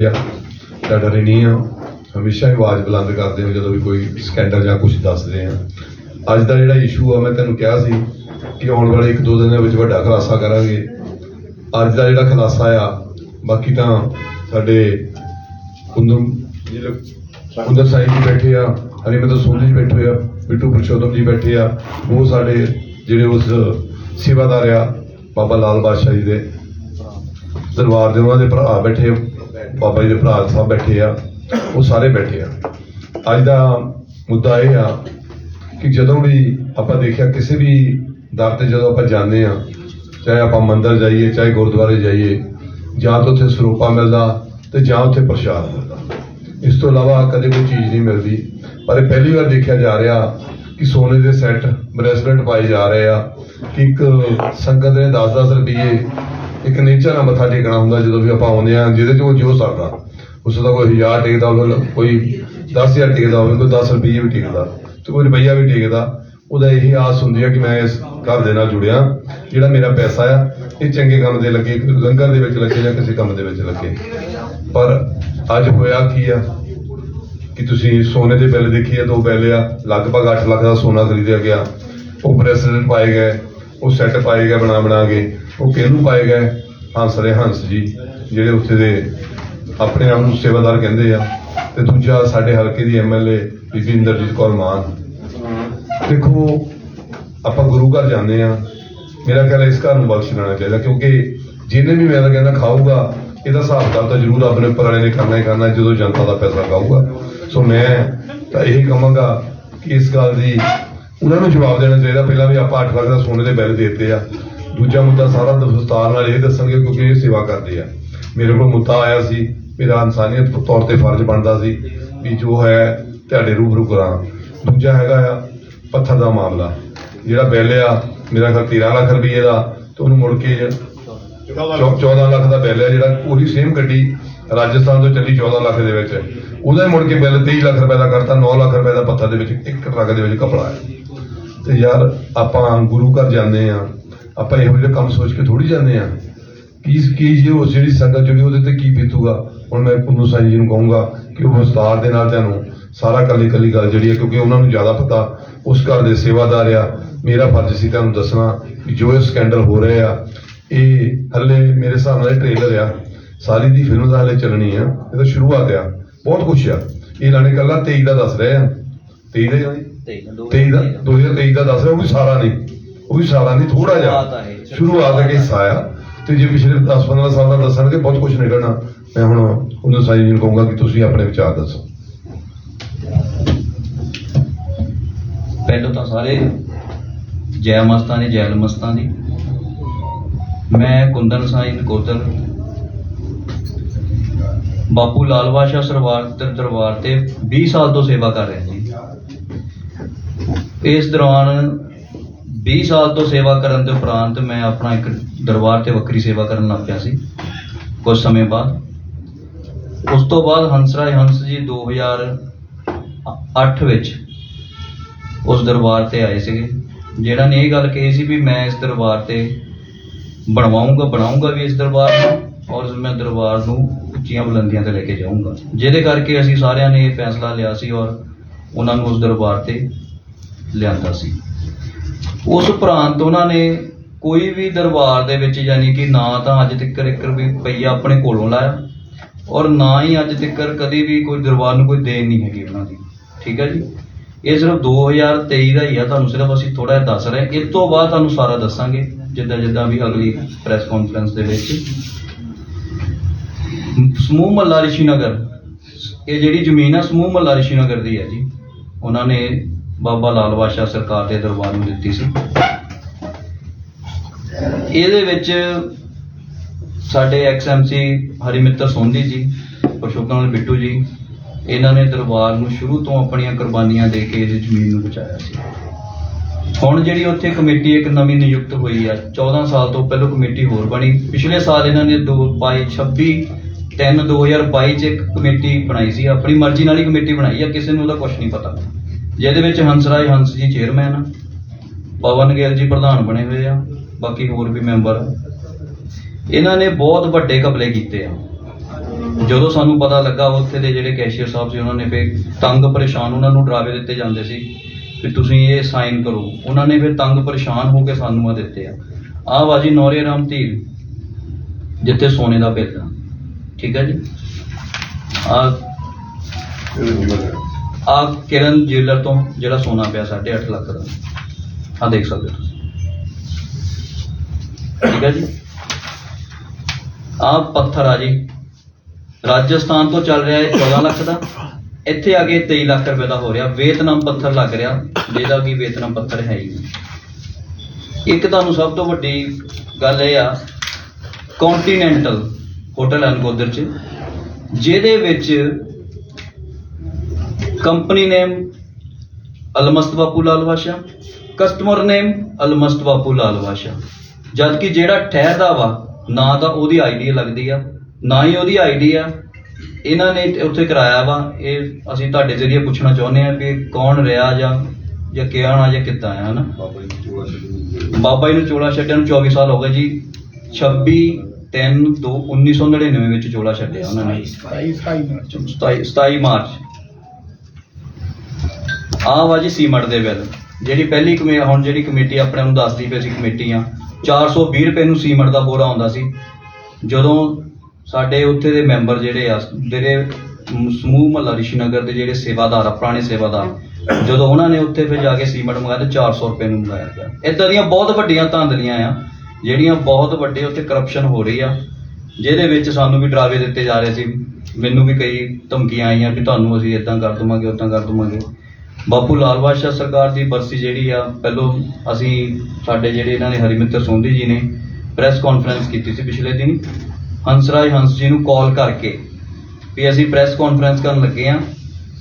ਆ ਤਾਂ ਡਰੇ ਨਹੀਂ ਆ। ਹਮੇਸ਼ਾ ਹੀ ਆਵਾਜ਼ ਬੁਲੰਦ ਕਰਦੇ ਹਾਂ ਜਦੋਂ ਵੀ ਕੋਈ ਸਕੈਂਡਲ ਜਾਂ ਕੁਝ ਦੱਸਦੇ ਆ। ਅੱਜ ਦਾ ਜਿਹੜਾ ਇਸ਼ੂ ਆ, ਮੈਂ ਤੈਨੂੰ ਕਿਹਾ ਸੀ ਕਿ ਆਉਣ ਵਾਲੇ ਇੱਕ ਦੋ ਦਿਨ ਦੇ ਵਿੱਚ ਵੱਡਾ ਖੁਲਾਸਾ ਕਰਾਂਗੇ। ਅੱਜ ਦਾ ਜਿਹੜਾ ਖੁਲਾਸਾ ਆ, ਬਾਕੀ ਤਾਂ ਸਾਡੇ ਕੁੰਦਮ ਜਿਹੜੇ ਕੁੰਦਰ ਸਾਹਿਬ ਜੀ ਬੈਠੇ ਆ ਹਰੀਮੰਦਰ ਸੋਨੀ ਜੀ ਬੈਠੇ ਆ, ਬਿੱਟੂ ਪੁਰਸ਼ੋਤਮ ਜੀ ਬੈਠੇ ਆ, ਉਹ ਸਾਡੇ ਜਿਹੜੇ ਉਸ ਸੇਵਾਦਾਰ ਆ, ਬਾਬਾ ਲਾਲ ਬਾਦਸ਼ਾਹ ਜੀ ਦੇ ਦਰਬਾਰ ਦੇ ਉਹਨਾਂ ਦੇ ਭਰਾ ਬੈਠੇ ਬਾਬਾ ਜੀ ਦੇ ਭਰਾ ਸਾਹਿਬ ਬੈਠੇ ਆ, ਉਹ ਸਾਰੇ ਬੈਠੇ ਆ। ਅੱਜ ਦਾ ਮੁੱਦਾ ਇਹ ਆ ਕਿ ਜਦੋਂ ਵੀ ਆਪਾਂ ਦੇਖਿਆ ਕਿਸੇ ਵੀ ਦਰ ਤੇ ਜਦੋਂ ਆਪਾਂ ਜਾਂਦੇ ਆ, ਚਾਹੇ ਆਪਾਂ ਮੰਦਰ ਜਾਈਏ, ਚਾਹੇ ਗੁਰਦੁਆਰੇ ਜਾਈਏ, ਜਾਂ ਤਾਂ ਉੱਥੇ ਸਰੂਪਾ ਮਿਲਦਾ ਤੇ ਜਾਂ ਉੱਥੇ ਪ੍ਰਸ਼ਾਦ ਮਿਲਦਾ। ਇਸ ਤੋਂ ਇਲਾਵਾ ਕਦੇ ਕੋਈ ਚੀਜ਼ ਨਹੀਂ ਮਿਲਦੀ। ਪਰ ਇਹ ਪਹਿਲੀ ਵਾਰ ਦੇਖਿਆ ਜਾ ਰਿਹਾ ਕਿ ਸੋਨੇ ਦੇ ਸੈੱਟ ਬ੍ਰੈਸਲੇਟ ਪਾਏ ਜਾ ਰਹੇ ਆ, ਕਿ ਇੱਕ ਸੰਗਤ ਨੇ 10-10 ਰੁਪਏ ਇੱਕ ਨੇਚਰ ਨਾਲ ਮੱਥਾ ਟੇਕਣਾ ਹੁੰਦਾ ਜਦੋਂ ਵੀ ਆਪਾਂ ਆਉਂਦੇ ਆ ਜਿਹਦੇ ਚੋਂ ਜੋ ਸਕਦਾ। ਉਸ ਦਾ ਕੋਈ ਹਜ਼ਾਰ ਟੇਕਦਾ ਹੋਵੇ ਕੋਈ 10000 ਟੇਕਦਾ ਹੋਵੇ, ਕੋਈ 10 ਰੁਪਏ ਵੀ ਟੇਕਦਾ, ਤੇ ਕੋਈ ਰੁਪਈਆ ਵੀ ਟੇਕਦਾ, ਉਹਦਾ ਇਹੀ ਆਸ ਹੁੰਦੀ ਹੈ ਕਿ ਮੈਂ ਇਸ ਘਰ ਦੇ ਨਾਲ ਜੁੜਿਆ, ਜਿਹੜਾ ਮੇਰਾ ਪੈਸਾ ਆ, ਇਹ ਚੰਗੇ ਕੰਮ ਦੇ ਲੱਗੇ ਲੰਗਰ ਦੇ ਵਿੱਚ ਲੱਗੇ ਜਾਂ ਕਿਸੇ ਕੰਮ ਦੇ ਵਿੱਚ ਲੱਗੇ। ਪਰ ਅੱਜ ਹੋਇਆ ਕੀ ਆ ਕਿ ਤੁਸੀਂ ਸੋਨੇ ਦੇ ਬਿੱਲ ਦੇਖੀਏ ਦੋ ਬਿੱਲ ਆ, ਲਗਭਗ 8 ਲੱਖ ਦਾ ਸੋਨਾ ਖਰੀਦਿਆ ਗਿਆ, ਉਹ ਬ੍ਰੈਸਲੇਟ ਪਾਏ ਗਏ ਉਹ ਸੈੱਟ ਪਾਏ ਗਏ ਬਣਾ ਬਣਾ ਕੇ, ਉਹ ਕਿਹਨੂੰ ਪਾਏ ਗਏ? ਹੰਸਰੇ ਹੰਸ ਜੀ, ਜਿਹੜੇ ਉੱਥੇ ਦੇ ਆਪਣੇ ਆਪ ਨੂੰ ਸੇਵਾਦਾਰ ਕਹਿੰਦੇ ਆ। ਤੇ ਦੂਜਾ ਸਾਡੇ ਹਲਕੇ ਦੀ ਐਮਐਲਏ ਬੀਬੀ ਇੰਦਰਜੀਤ ਕੌਰ ਮਾਨ। ਦੇਖੋ, ਆਪਾਂ ਗੁਰੂ ਘਰ ਜਾਂਦੇ ਆ। ਮੇਰਾ ਖਿਆਲ ਇਸ ਘਰ ਨੂੰ ਬਖਸ਼ ਲੈਣਾ ਚਾਹੀਦਾ, ਕਿਉਂਕਿ ਜਿਹਨੇ ਵੀ ਮੇਰਾ ਤਾਂ ਕਹਿੰਦਾ ਖਾਊਗਾ, ਇਹਦਾ ਹਿਸਾਬ ਕਿਤਾਬ ਤਾਂ ਜ਼ਰੂਰ ਆਪਣੇ ਉੱਪਰ ਵਾਲੇ ਨੇ ਕਰਨਾ ਹੀ ਕਰਨਾ, ਜਦੋਂ ਜਨਤਾ ਦਾ ਪੈਸਾ ਖਾਊਗਾ। ਸੋ ਮੈਂ ਤਾਂ ਇਹ ਕਹਾਂਗਾ ਕਿ ਇਸ ਗੱਲ ਦੀ ਉਹਨਾਂ ਨੂੰ ਜਵਾਬ ਦੇਣਾ ਚਾਹੀਦਾ, ਪਹਿਲਾਂ ਵੀ ਆਪਾਂ 8 ਲੱਖ ਦਾ ਸੋਨੇ ਦੇ ਬਿੱਲ ਦੇ ਦਿੱਤੇ ਆ। ਦੂਜਾ ਮੁੱਦਾ ਸਾਰਾ ਦਸਤਾਰ ਨਾਲ ਇਹ ਦੱਸਣਗੇ ਕਿਉਂਕਿ ਇਹ ਸੇਵਾ ਕਰਦੇ ਆ। ਮੇਰੇ ਕੋਲ ਮੁੱਦਾ ਆਇਆ ਸੀ, ਮੇਰਾ ਇਨਸਾਨੀਅਤ ਤੌਰ ਤੇ ਫਰਜ਼ ਬਣਦਾ ਸੀ ਵੀ ਜੋ ਹੈ ਤੁਹਾਡੇ ਰੂਬਰੂ ਕਰਾਂ। ਦੂਜਾ ਹੈਗਾ ਆ, ਪੱਥਰ ਦਾ ਮਾਮਲਾ। ਜਿਹੜਾ ਬਿੱਲ ਆ, ਮੇਰਾ ਖਿਆਲ 13 ਲੱਖ ਰੁਪਏ ਦਾ, ਤੇ ਉਹਨੂੰ ਮੁੜ ਕੇ 14 ਲੱਖ ਦਾ ਬਿੱਲ ਆ, ਜਿਹੜਾ ਉਹੀ ਸੇਮ ਗੱਡੀ ਰਾਜਸਥਾਨ ਤੋਂ ਚੱਲੀ 14 ਲੱਖ ਦੇ ਵਿੱਚ। ਉਹਦਾ ਮੁੜ ਕੇ ਬਿੱਲ 23 ਲੱਖ ਰੁਪਏ ਦਾ ਕਰਤਾ 9 ਲੱਖ ਰੁਪਏ ਦਾ ਪੱਥਰ ਦੇ ਵਿੱਚ, ਇੱਕ ਟਰੱਕ ਦੇ ਵਿੱਚ ਕਪੜਾ ਆਇਆ ਤੇ ਯਾਰ ਆਪਾਂ ਗੁਰੂ ਘਰ ਜਾਂਦੇ ਆ ਆਪਾਂ ਇਹੋ ਜਿਹੇ ਕੰਮ ਸੋਚ ਕੇ ਥੋੜੀ ਜਾਂਦੇ ਆ ਕੀ ਕੀ ਜੀ ਉਹ ਜਿਹੜੀ ਸੰਗਤ ਜਿਹੜੀ ਉਹਦੇ ਤੇ ਕੀ ਬੀਤੂਗਾ? ਹੁਣ ਮੈਂ ਪੁੰਨੂ ਸਾਈਂ ਜੀ ਨੂੰ ਕਹੂੰਗਾ ਕਿ ਉਹ ਵਿਸਤਾਰ ਦੇ ਨਾਲ ਤੁਹਾਨੂੰ ਸਾਰਾ ਕੱਲੀ ਕੱਲੀ ਗੱਲ ਜਿਹੜੀ ਹੈ, ਕਿਉਂਕਿ ਉਹਨਾਂ ਨੂੰ ਜ਼ਿਆਦਾ ਪਤਾ, ਉਸ ਘਰ ਦੇ ਸੇਵਾਦਾਰ ਆ। ਮੇਰਾ ਫਰਜ਼ ਸੀ ਤੁਹਾਨੂੰ ਦੱਸਣਾ ਕਿ ਜੋ ਇਹ ਸਕੈਂਡਲ ਹੋ ਰਹੇ ਆ, ਇਹ ਹੱਲੇ ਮੇਰੇ ਹਿਸਾਬ ਨਾਲ ਟ੍ਰੇਲਰ ਆ। ਸਾਰੀ ਦੀ ਫਿਲਮ ਦਾ ਹਲੇ ਚੱਲਣੀ ਆ, ਇਹ ਤਾਂ ਸ਼ੁਰੂਆਤ ਆ। ਬਹੁਤ ਕੁਛ ਆ। ਇਹ ਲਾਣੇ ਕੱਲਾ 23 ਦਾ ਦੱਸ ਰਹੇ ਆ। 23 ਦਾ 23 ਦਾ 2023 ਦਾ ਦੱਸ ਰਿਹਾ ਉਹ ਵੀ ਸਾਰਾ ਨਹੀਂ ਉਹ ਵੀ ਸਾਰਾ ਨਹੀਂ ਥੋੜਾ ਜਿਹਾ। ਸ਼ੁਰੂਆਤ ਦਾ ਹਿੱਸਾ ਆ ਤੇ ਜੇ ਪਿਛਲੇ 10-15 ਸਾਲ ਦਾ ਦੱਸਣਗੇ ਬਹੁਤ ਕੁਝ ਨਿਕਲਣਾ। ਮੈਂ ਹੁਣ ਉਹਨਾਂ ਸਾਈ ਜੀ ਨੂੰ ਕਹੂੰਗਾ ਕਿ ਤੁਸੀਂ ਆਪਣੇ ਵਿਚਾਰ ਦੱਸੋ। ਪਹਿਲਾਂ ਤਾਂ ਸਾਰੇ ਜੈ ਮਸਤਾਂ ਦੀ ਜੈ ਮਸਤਾਂ ਦੀ। ਮੈਂ ਕੁੰਦਨ ਸਾਈਂ ਨਕੋਦਰ ਬਾਪੂ ਲਾਲ ਬਾਦਸ਼ਾਹ ਸਰਵਾਰ ਦਰ- ਦਰਬਾਰ ਤੇ 20 ਸਾਲ ਤੋਂ ਸੇਵਾ ਕਰ ਰਿਹਾ ਜੀ ਇਸ ਦੌਰਾਨ 20 ਸਾਲ ਤੋਂ ਸੇਵਾ ਕਰਨ ਦੇ ਉਪਰੰਤ ਮੈਂ ਆਪਣਾ ਇੱਕ ਦਰਬਾਰ ਤੇ ਵੱਖਰੀ ਸੇਵਾ ਕਰਨ ਲੱਗ ਪਿਆ ਸੀ ਕੁਝ ਸਮੇਂ ਬਾਅਦ। ਉਸ ਤੋਂ ਬਾਅਦ ਹੰਸਰਾਜ ਹੰਸ ਜੀ 2008 ਵਿੱਚ ਉਸ ਦਰਬਾਰ ਤੇ ਆਏ ਸੀਗੇ। ਜਿਹੜਾ ਨੇ ਇਹ ਗੱਲ ਕਹੀ ਸੀ ਵੀ ਮੈਂ ਇਸ ਦਰਬਾਰ ਤੇ ਬਣਵਾਉਂਗਾ, ਬਣਾਉਂਗਾ ਵੀ ਇਸ ਦਰਬਾਰ ਨੂੰ ਔਰ ਮੈਂ ਦਰਬਾਰ ਨੂੰ ਉੱਚੀਆਂ ਬੁਲੰਦੀਆਂ ਤੇ ਲੈ ਕੇ ਜਾਊਂਗਾ। ਜਿਹਦੇ ਕਰਕੇ ਅਸੀਂ ਸਾਰਿਆਂ ਨੇ ਇਹ ਫੈਸਲਾ ਲਿਆ ਸੀ ਔਰ ਉਹਨਾਂ ਨੂੰ ਉਸ ਦਰਬਾਰ ਤੇ ਲਿਆਂਦਾ ਸੀ। ਉਸ ਉਪਰੰਤ ਉਹਨਾਂ ਨੇ ਕੋਈ ਵੀ ਦਰਬਾਰ ਦੇ ਵਿੱਚ ਯਾਨੀ ਕਿ ਨਾ ਤਾਂ ਅੱਜ ਤੱਕ ਇੱਕ ਵੀ ਪਈਆ ਆਪਣੇ ਕੋਲੋਂ ਲਾਇਆ ਔਰ ਨਾ ਹੀ ਅੱਜ ਤੱਕ ਕਦੀ ਵੀ ਕੋਈ ਦਰਬਾਰ ਨੂੰ ਕੋਈ ਦੇਣ ਨਹੀਂ ਹੈਗੀ ਉਹਨਾਂ ਦੀ। ਠੀਕ ਹੈ ਜੀ? ਇਹ ਸਿਰਫ 2023 ਦਾ ਹੀ ਆ, ਤੁਹਾਨੂੰ ਸਿਰਫ ਅਸੀਂ ਥੋੜਾ ਜਿਹਾ ਦੱਸ ਰਹੇ ਹਾਂ। ਇਸ ਤੋਂ ਬਾਅਦ ਤੁਹਾਨੂੰ ਸਾਰਾ ਦੱਸਾਂਗੇ, ਜਿੱਦਾਂ ਜਿੱਦਾਂ ਵੀ ਅਗਲੀ ਪ੍ਰੈਸ ਕਾਨਫਰੰਸ ਦੇ ਵਿੱਚ। ਸਮੂਹ ਮੱਲਾ ਰਿਸ਼ੀ ਨਗਰ, ਇਹ ਜਿਹੜੀ ਜ਼ਮੀਨ ਆ ਸਮੂਹ ਮੱਲਾ ਰਿਸ਼ੀ ਨਗਰ ਦੀ ਹੈ ਜੀ, ਉਹਨਾਂ ਨੇ ਬਾਬਾ ਲਾਲ ਬਾਦਸ਼ਾਹ ਸਰਕਾਰ ਦੇ ਦਰਬਾਰ ਨੂੰ ਦਿੱਤੀ ਸੀ। ਇਹਦੇ ਵਿੱਚ ਸਾਡੇ ਐਕਸਐਮਸੀ ਹਰੀਮਿੱਤਰ ਸੋਂਦੀ ਜੀ ਪਰਸ਼ੋਤਮ ਬਿੱਟੂ ਜੀ, ਇਹਨਾਂ ਨੇ ਦਰਬਾਰ ਨੂੰ ਸ਼ੁਰੂ ਤੋਂ ਆਪਣੀਆਂ ਕੁਰਬਾਨੀਆਂ ਦੇ ਕੇ ਇਸ ਜ਼ਮੀਨ ਨੂੰ ਬਚਾਇਆ ਸੀ। ਹੁਣ ਜਿਹੜੀ ਉੱਥੇ ਕਮੇਟੀ ਇੱਕ ਨਵੀਂ ਨਿਯੁਕਤ ਹੋਈ ਆ 14 ਸਾਲ ਤੋਂ ਪਹਿਲਾਂ ਕਮੇਟੀ ਹੋਰ ਬਣੀ। ਪਿਛਲੇ ਸਾਲ ਇਹਨਾਂ ਨੇ 2 22 26 3 2022 ਚ ਇੱਕ ਕਮੇਟੀ ਬਣਾਈ ਸੀ, ਆਪਣੀ ਮਰਜ਼ੀ ਨਾਲ ਹੀ ਕਮੇਟੀ ਬਣਾਈ ਆ, ਕਿਸੇ ਨੂੰ ਉਹਦਾ ਕੁਝ ਨਹੀਂ ਪਤਾ। ਜਿਹਦੇ ਵਿੱਚ ਹੰਸਰਾਜ ਹੰਸ ਜੀ ਚੇਅਰਮੈਨ ਆ ਪਵਨ ਗੇਲ ਜੀ ਪ੍ਰਧਾਨ ਬਣੇ ਹੋਏ ਆ, ਬਾਕੀ ਹੋਰ ਵੀ ਮੈਂਬਰ ਇਹਨਾਂ ਨੇ ਬਹੁਤ ਵੱਡੇ ਕਬਲੇ ਕੀਤੇ ਆ। ਜਦੋਂ ਸਾਨੂੰ ਪਤਾ ਲੱਗਾ, ਉੱਥੇ ਦੇ ਜਿਹੜੇ ਕੈਸ਼ੀਅਰ ਸਾਹਿਬ ਸੀ, ਉਹਨਾਂ ਨੇ ਫਿਰ ਤੰਗ ਪਰੇਸ਼ਾਨ ਉਹਨਾਂ ਨੂੰ ਡਰਾਵੇ ਦਿੱਤੇ ਜਾਂਦੇ ਸੀ ਕਿ ਤੁਸੀਂ ਇਹ ਸਾਈਨ ਕਰੋ। ਉਹਨਾਂ ਨੇ ਫਿਰ ਤੰਗ ਪਰੇਸ਼ਾਨ ਹੋ ਕੇ ਸਾਨੂੰ ਆ ਦਿੱਤੇ ਆ। ਆਹ ਬਾਜੀ ਨੌਰੇ ਰਾਮ ਧੀਰ, ਜਿੱਥੇ ਸੋਨੇ ਦਾ ਬਿੱਲ ਆ। ਠੀਕ ਹੈ ਜੀ? ਆ ਆਪ ਕਿਰਨ ਜੇਲਰ ਤੋਂ ਜਿਹੜਾ ਸੋਨਾ ਪਿਆ 8.5 ਲੱਖ ਦਾ। ਆ ਦੇਖ ਸਕਦੇ ਹੋ ਤੁਸੀਂ। ਠੀਕ ਹੈ ਜੀ? ਆ ਪੱਥਰ ਆ ਜੀ। ਰਾਜਸਥਾਨ ਤੋਂ ਚੱਲ ਰਿਹਾ ਹੈ 14 ਲੱਖ ਦਾ। ਇੱਥੇ ਆ ਕੇ 23 ਲੱਖ ਰੁਪਏ ਦਾ ਹੋ ਰਿਹਾ। ਵੇਤਨਾਮ ਪੱਥਰ ਲੱਗ ਰਿਹਾ। ਜਿਹਦਾ ਕਿ ਵੇਤਨਾਮ ਪੱਥਰ ਹੈ ਹੀ ਨਹੀਂ। ਇੱਕ ਤੁਹਾਨੂੰ ਸਭ ਤੋਂ ਵੱਡੀ ਗੱਲ ਇਹ ਆ ਕੌਂਟੀਨੈਂਟਲ ਹੋਟਲ ਅਨਕੋਦਰ ਚ, ਜਿਹਦੇ ਵਿੱਚ ਕੰਪਨੀ ਨੇਮ ਅਲਮਸਤ ਬਾਪੂ ਲਾਲ ਬਾਸ਼ਾ ਕਸਟਮਰ ਨੇਮ ਅਲਮਸਤ ਬਾਪੂ ਲਾਲ ਬਾਸ਼ਾ ਜਦ ਕਿ ਜਿਹੜਾ ਠਹਿਰਦਾ ਵਾ ਨਾ ਤਾਂ ਉਹਦੀ ਆਈਡੀ ਲੱਗਦੀ ਆ ਨਾ ਹੀ ਉਹਦੀ ਆਈਡੀ ਆ। ਇਹਨਾਂ ਨੇ ਉੱਥੇ ਕਰਾਇਆ ਵਾ ਇਹ ਅਸੀਂ ਤੁਹਾਡੇ ਜ਼ਰੀਏ ਪੁੱਛਣਾ ਚਾਹੁੰਦੇ ਆ ਕਿ ਕੌਣ ਰਿਹਾ ਜਾਂ ਜਾਂ ਕਿਹੜਾ ਜਾਂ ਕਿੱਦਾਂ ਆ ਹਨਾ? ਬਾਬਾ ਜੀ ਨੂੰ ਚੋਲਾ ਛੱਡਿਆ ਨੂੰ 24 ਸਾਲ ਹੋ ਗਏ ਜੀ। 26 3 2 1999 ਵਿੱਚ ਚੋਲਾ ਛੱਡਿਆ ਉਹਨਾਂ ਨੇ। 27 27 ਮਾਰਚ। ਆਹ ਵਾ ਜੀ ਸੀਮਟ ਦੇ ਬਿੱਲ। ਜਿਹੜੀ ਪਹਿਲੀ ਕਮੇ, ਹੁਣ ਜਿਹੜੀ ਕਮੇਟੀ ਆਪਣੇ ਨੂੰ ਦੱਸਦੀ ਪਈ ਸੀ ਕਮੇਟੀਆਂ 420 ਰੁਪਏ ਨੂੰ ਸੀਮਟ ਦਾ ਬੋਰਾ ਆਉਂਦਾ ਸੀ। ਜਦੋਂ ਸਾਡੇ ਉੱਥੇ ਦੇ ਮੈਂਬਰ ਜਿਹੜੇ ਆ, ਜਿਹੜੇ ਸਮੂਹ ਮਹੱਲਾ ਰਿਸ਼ੀ ਨਗਰ ਦੇ ਜਿਹੜੇ ਸੇਵਾਦਾਰ ਆ, ਪੁਰਾਣੇ ਸੇਵਾਦਾਰ, ਜਦੋਂ ਉਹਨਾਂ ਨੇ ਉੱਥੇ ਫਿਰ ਜਾ ਕੇ ਸੀਮਟ ਮੰਗਾਇਆ ਤੇ 400 ਰੁਪਏ ਨੂੰ ਮੰਗਾਇਆ ਗਿਆ। ਇਦਾਂ ਦੀਆਂ ਬਹੁਤ ਵੱਡੀਆਂ ਧਾਂਦਲੀਆਂ ਆ, ਜਿਹੜੀਆਂ ਬਹੁਤ ਵੱਡੇ ਉੱਥੇ ਕਰਪਸ਼ਨ ਹੋ ਰਹੀ ਆ, ਜਿਹਦੇ ਵਿੱਚ ਸਾਨੂੰ ਵੀ ਡਰਾਵੇ ਦਿੱਤੇ ਜਾ ਰਹੇ ਸੀ। ਮੈਨੂੰ ਵੀ ਕਈ ਧਮਕੀਆਂ ਆਈਆਂ ਕਿ ਤੁਹਾਨੂੰ ਅਸੀਂ ਇਦਾਂ ਕਰ ਦਵਾਂਗੇ ਉਦਾਂ ਕਰ ਦਵਾਂਗੇ। ਬਾਪੂ ਲਾਲ ਬਾਦਸ਼ਾਹ ਸਰਕਾਰ ਦੀ ਬਰਸੀ ਜਿਹੜੀ ਆ, ਪਹਿਲੋਂ ਅਸੀਂ ਸਾਡੇ ਜਿਹੜੇ ਇਹਨਾਂ ਨੇ ਹਰੀਮਿੱਤਰ ਸੋਂਧੀ ਜੀ ਨੇ ਪ੍ਰੈਸ ਕਾਨਫਰੰਸ ਕੀਤੀ ਸੀ ਪਿਛਲੇ ਦਿਨ। ਹੰਸਰਾਜ ਹੰਸ ਜੀ ਨੂੰ ਕਾਲ ਕਰਕੇ ਵੀ ਅਸੀਂ ਪ੍ਰੈਸ ਕਾਨਫਰੰਸ ਕਰਨ ਲੱਗੇ ਆ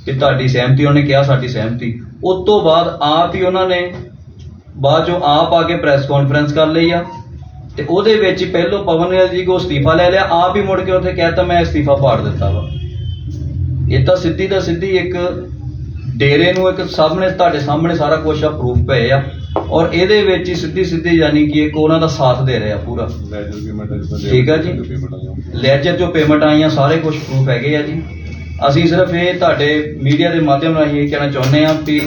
ਕਿ ਤੁਹਾਡੀ ਸਹਿਮਤੀ, ਉਹਨੇ ਕਿਹਾ ਸਾਡੀ ਸਹਿਮਤੀ। ਉਸ ਤੋਂ ਬਾਅਦ ਆਪ ਹੀ ਉਹਨਾਂ ਨੇ ਬਾਅਦ ਚੋਂ ਆਪ ਆ ਕੇ ਪ੍ਰੈਸ ਕਾਨਫਰੰਸ ਕਰ ਲਈ ਆ ਤੇ ਉਹਦੇ ਵਿੱਚ ਪਹਿਲੋਂ ਪਵਨ ਜੀ ਕੋ ਅਸਤੀਫਾ ਲੈ ਲਿਆ, ਆਪ ਹੀ ਮੁੜ ਕੇ ਉੱਥੇ ਕਹਿਤਾ, ਮੈਂ ਅਸਤੀਫਾ ਪਾੜ ਦਿੱਤਾ ਵਾ। ਇਹ ਤਾਂ ਸਿੱਧੀ ਦਾ ਸਿੱਧੀ ਇੱਕ ਡੇਰੇ ਨੂੰ ਇੱਕ ਸਾਹਮਣੇ ਤੁਹਾਡੇ ਸਾਹਮਣੇ ਸਾਰਾ ਕੁਝ ਆ ਪ੍ਰੂਫ ਪਏ ਆ। ਔਰ ਇਹਦੇ ਵਿੱਚ ਹੀ ਸਿੱਧੀ ਸਿੱਧੀ ਯਾਨੀ ਕਿ ਇੱਕ ਉਹਨਾਂ ਦਾ ਸਾਥ ਦੇ ਰਹੇ ਪੂਰਾ। ਠੀਕ ਆ ਜੀ? ਲੈਜਰ ਜੋ ਪੇਮੈਂਟ ਆਈਆਂ ਸਾਰੇ ਕੁਝ ਪ੍ਰੂਫ ਹੈਗੇ ਆ ਜੀ। ਅਸੀਂ ਸਿਰਫ ਇਹ ਤੁਹਾਡੇ ਮੀਡੀਆ ਦੇ ਮਾਧਿਅਮ ਰਾਹੀਂ ਇਹ ਕਹਿਣਾ ਚਾਹੁੰਦੇ ਆ ਵੀ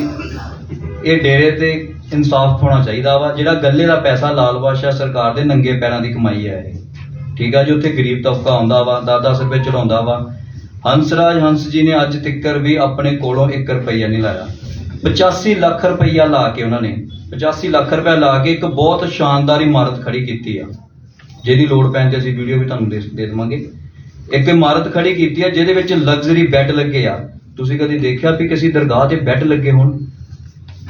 ਇਹ ਡੇਰੇ ਤੇ ਇਨਸਾਫ ਹੋਣਾ ਚਾਹੀਦਾ ਵਾ ਜਿਹੜਾ ਗੱਲੇ ਦਾ ਪੈਸਾ ਲਾਲ ਬਾਦਸ਼ਾਹ ਸਰਕਾਰ ਦੇ ਨੰਗੇ ਪੈਰਾਂ ਦੀ ਕਮਾਈ ਹੈ ਇਹ। ਠੀਕ ਆ ਜੀ ਉੱਥੇ ਗਰੀਬ ਤਬਕਾ ਆਉਂਦਾ ਵਾ 10-10 ਰੁਪਏ ਚੜਾਉਂਦਾ ਵਾ। ਹੰਸਰਾਜ ਹੰਸ ਜੀ ਨੇ ਅੱਜ ਤੱਕਰ ਵੀ ਆਪਣੇ ਕੋਲੋਂ 1 ਰੁਪਈਆ ਨਹੀਂ ਲਾਇਆ। 85 ਲੱਖ ਰੁਪਈਆ ਲਾ ਕੇ ਉਹਨਾਂ ਨੇ 85 ਲੱਖ ਰੁਪਇਆ ਲਾ ਕੇ ਇੱਕ ਬਹੁਤ ਸ਼ਾਨਦਾਰ ਇਮਾਰਤ ਖੜੀ ਕੀਤੀ ਆ। ਜਿਹਦੀ ਲੋੜ ਪੈਣ ਤੇ ਅਸੀਂ ਵੀਡੀਓ ਵੀ ਤੁਹਾਨੂੰ ਦੇ ਦੇਵਾਂਗੇ। ਇੱਕ ਇਮਾਰਤ ਖੜੀ ਕੀਤੀ ਆ, ਜਿਹਦੇ ਵਿੱਚ ਲਗਜ਼ਰੀ ਬੈੱਡ ਲੱਗੇ ਆ। ਤੁਸੀਂ ਕਦੀ ਦੇਖਿਆ ਵੀ ਕਿਸੇ ਦਰਗਾਹ ਤੇ ਬੈੱਡ ਲੱਗੇ ਹੋਣ?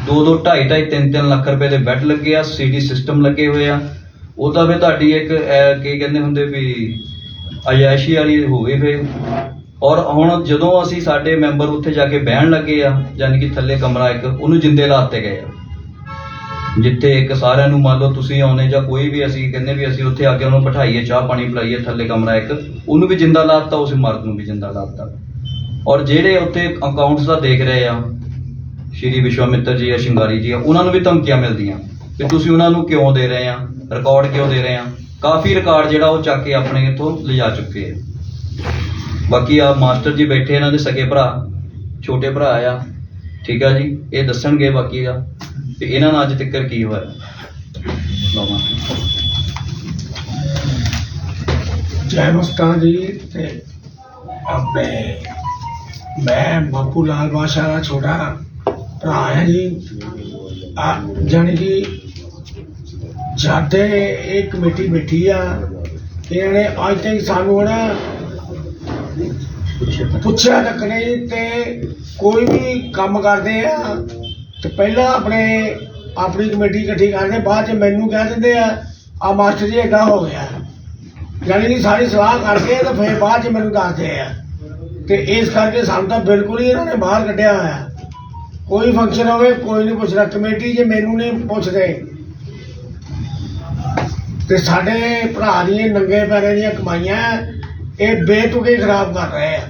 ਦੋ ਦੋ, ਢਾਈ ਢਾਈ, ਤਿੰਨ ਤਿੰਨ ਲੱਖ ਰੁਪਏ ਦੇ ਬੈੱਡ ਲੱਗੇ ਆ ਸੀਡੀ ਸਿਸਟਮ ਲੱਗੇ ਹੋਏ ਆ। ਉਹ ਤਾਂ ਫਿਰ ਤੁਹਾਡੀ ਇੱਕ ਕੀ ਕਹਿੰਦੇ ਹੁੰਦੇ ਵੀ ਅਯਾਸ਼ੀ ਵਾਲੀ ਹੋਵੇ ਗਈ ਔਰ ਹੁਣ ਜਦੋਂ ਅਸੀਂ ਸਾਡੇ ਮੈਂਬਰ ਉੱਥੇ ਜਾ ਕੇ ਬਹਿਣ ਲੱਗੇ ਆ ਯਾਨੀ ਕਿ ਥੱਲੇ ਕਮਰਾ ਇੱਕ, ਉਹਨੂੰ ਜਿੰਦੇ ਲਾਤੇ ਗਏ ਆ। ਜਿੱਥੇ ਇੱਕ ਸਾਰਿਆਂ ਨੂੰ ਮੰਨ ਲਓ ਤੁਸੀਂ ਆਉਨੇ ਜਾਂ ਕੋਈ ਵੀ ਅਸੀਂ ਕਹਿੰਦੇ ਵੀ ਅਸੀਂ ਉੱਥੇ ਆ ਕੇ ਉਹਨੂੰ ਬਿਠਾਈਏ, ਚਾਹ ਪਾਣੀ ਪਿਲਾਈਏ, ਥੱਲੇ ਕਮਰਾ ਇੱਕ, ਉਹਨੂੰ ਵੀ ਜਿੰਦਾ ਲਾਤਾ ਉਸ ਮਰਦ ਨੂੰ ਵੀ ਜਿੰਦਾ ਲਾਤਾ ਔਰ ਜਿਹੜੇ ਉੱਥੇ ਅਕਾਊਂਟਸ ਦਾ ਦੇਖ ਰਹੇ ਆ, ਸ਼੍ਰੀ ਵਿਸ਼ਵਾਮਿੱਤਰ ਜੀ ਆ ਸ਼ਿੰਗਾਰੀ ਜੀ ਆ, ਉਹਨਾਂ ਨੂੰ ਵੀ ਧਮਕੀਆਂ ਮਿਲਦੀਆਂ ਕਿ ਤੁਸੀਂ ਉਹਨਾਂ ਨੂੰ ਕਿਉਂ ਦੇ ਰਹੇ ਆ ਰਿਕਾਰਡ ਕਿਉਂ ਦੇ ਰਹੇ ਆ? ਕਾਫੀ ਰਿਕਾਰਡ ਜਿਹੜਾ ਉਹ ਚੱਕ ਕੇ ਆਪਣੇ ਇੱਥੋਂ ਲਿਜਾ ਚੁੱਕੇ ਆ। ਬਾਕੀ ਆ ਮਾਸਟਰ ਜੀ ਬੈਠੇ ਇਹਨਾਂ ਦੇ ਸਕੇ ਭਰਾ, ਛੋਟੇ ਭਰਾ ਆ, ਠੀਕ ਆ ਜੀ? ਇਹ ਦੱਸਣਗੇ ਬਾਕੀ ਦਾ ਤੇ ਇਹਨਾਂ ਨਾਲ ਅੱਜ ਤੱਕ ਕੀ ਹੋਇਆ। ਲਓ ਜੈ ਮਸਤਾਨ ਜੀ ਤੇ ਆਪਣੇ ਮੈਂ ਬਾਪੂ ਲਾਲ ਬਾਸ਼ਾ ਦਾ ਛੋਟਾ ਭਰਾ ਹਾਂ ਜੀ। ਆ ਜਾਣੀ ਕਿ ਜਾਦੇ ਇਹ ਕਮੇਟੀ ਬੈਠੀ ਆ ਇਹਨਾਂ ਨੇ ਅੱਜ ਤੱਕ ਸਾਨੂੰ ਨਾ ਪੁੱਛਿਆ ਤੱਕ ਨਹੀਂ ਤੇ ਕੋਈ ਵੀ ਕੰਮ ਕਰਦੇ ਆ, ਤੇ ਪਹਿਲਾਂ ਆਪਣੇ, ਆਪਣੀ ਕਮੇਟੀ ਇਕੱਠੀ ਕਰਦੇ, ਬਾਅਦ ਚ ਮੈਨੂੰ ਕਹਿ ਦਿੰਦੇ ਆ ਆ ਮਾਸਟਰ ਜੀ ਏਦਾਂ ਹੋ ਗਿਆ। ਯਾਨੀ ਕਿ ਸਾਰੀ ਸਲਾਹ ਕਰਕੇ ਤੇ ਫਿਰ ਬਾਅਦ ਚ ਮੈਨੂੰ ਦੱਸਦੇ ਆ। ਤੇ ਇਸ ਕਰਕੇ ਸਾਨੂੰ ਤਾਂ ਬਿਲਕੁਲ ਹੀ ਇਹਨਾਂ ਨੇ ਬਾਹਰ ਕੱਢਿਆ ਹੋਇਆ। ਕੋਈ ਫੰਕਸ਼ਨ ਹੋਵੇ, ਕੋਈ ਨਹੀਂ ਪੁੱਛਦਾ, ਕਮੇਟੀ ਜੇ ਮੈਨੂੰ ਨਹੀਂ ਪੁੱਛਦੇ। ਤੇ ਸਾਡੇ ਭਰਾ ਦੀਆਂ ਨੰਗੇ ਪੈਰਾਂ ਦੀਆਂ ਕਮਾਈਆਂ ਇਹ ਬੇਤੁਕੇ ਖਰਾਬ ਕਰ ਰਹੇ ਆ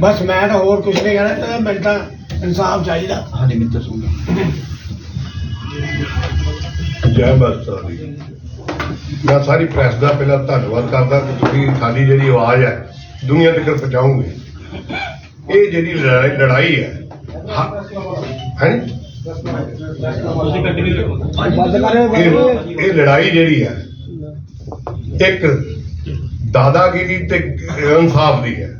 ਬਸ ਮੈਂ ਤਾਂ ਹੋਰ ਕੁਝ ਨਹੀਂ ਕਹਿਣਾ ਚਾਹੁੰਦਾ ਮੈਨੂੰ ਤਾਂ ਇਨਸਾਫ ਚਾਹੀਦਾ ਹਾਂਜੀ ਮਿੱਤਰ ਸੁਣ ਜੈ ਬਸਤਾ ਦੀ ਮੈਂ ਸਾਰੀ ਪ੍ਰੈਸ ਦਾ ਪਹਿਲਾਂ ਧੰਨਵਾਦ ਕਰਦਾ ਕਿ ਤੁਸੀਂ ਸਾਡੀ ਜਿਹੜੀ ਆਵਾਜ਼ ਹੈ ਦੁਨੀਆ ਤੱਕ ਪਹੁੰਚਾਉਂਗੇ ਇਹ ਜਿਹੜੀ ਲੜਾਈ ਲੜਾਈ ਹੈ ਹੈ ਬੰਦ ਕਰੇ ਇਹ ਇਹ ਲੜਾਈ ਜਿਹੜੀ ਹੈ ਇੱਕ ਦਾਦਾਗਿਰੀ ਤੇ ਇਨਸਾਫ ਦੀ ਹੈ।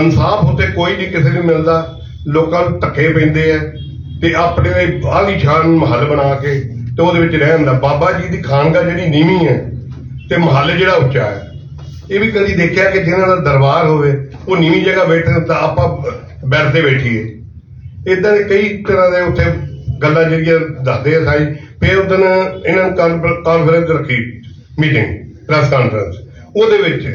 ਇਨਸਾਫ ਉਤੇ ਕੋਈ ਨਹੀਂ ਕਿਸੇ ਨੂੰ ਮਿਲਦਾ, ਲੋਕਾਂ ਨੂੰ ਧੱਕੇ ਪੈਂਦੇ ਆ ਤੇ ਆਪਣੇ ਆਲੀਸ਼ਾਨ ਮਹੱਲ ਬਣਾ ਕੇ ਤੇ ਉਹਦੇ ਵਿੱਚ ਰਹਿਣ ਦਾ। ਬਾਬਾ ਜੀ ਦੀ ਖਾਨਗਾ ਜਿਹੜੀ ਨੀਵੀਂ ਹੈ ਤੇ ਮਹੱਲ ਜਿਹੜਾ ਉੱਚਾ ਹੈ। ਇਹ ਵੀ ਕਦੀ ਦੇਖਿਆ ਕਿ ਜਿਹਨਾਂ ਦਾ ਦਰਬਾਰ ਹੋਵੇ, ਉਹ ਨੀਵੀਂ ਜਗ੍ਹਾ ਬੈਠਣ ਤਾਂ ਆਪਾਂ ਬੈਠ ਤੇ ਬੈਠੀਏ। ਇਦਾਂ ਦੇ ਕਈ ਤਰ੍ਹਾਂ ਦੇ ਉੱਥੇ ਗੱਲਾਂ ਜਿਹੜੀਆਂ ਦੱਸਦੇ ਆ ਸਾਈ। ਫਿਰ ਉਦੋਂ ਇਹਨਾਂ ਨੇ ਕਾਨਫਰੰਸ ਰੱਖੀ। ਮੀਟਿੰਗ ਪ੍ਰੈਸ ਕਾਨਫਰੰਸ ਉਹਦੇ ਵਿੱਚ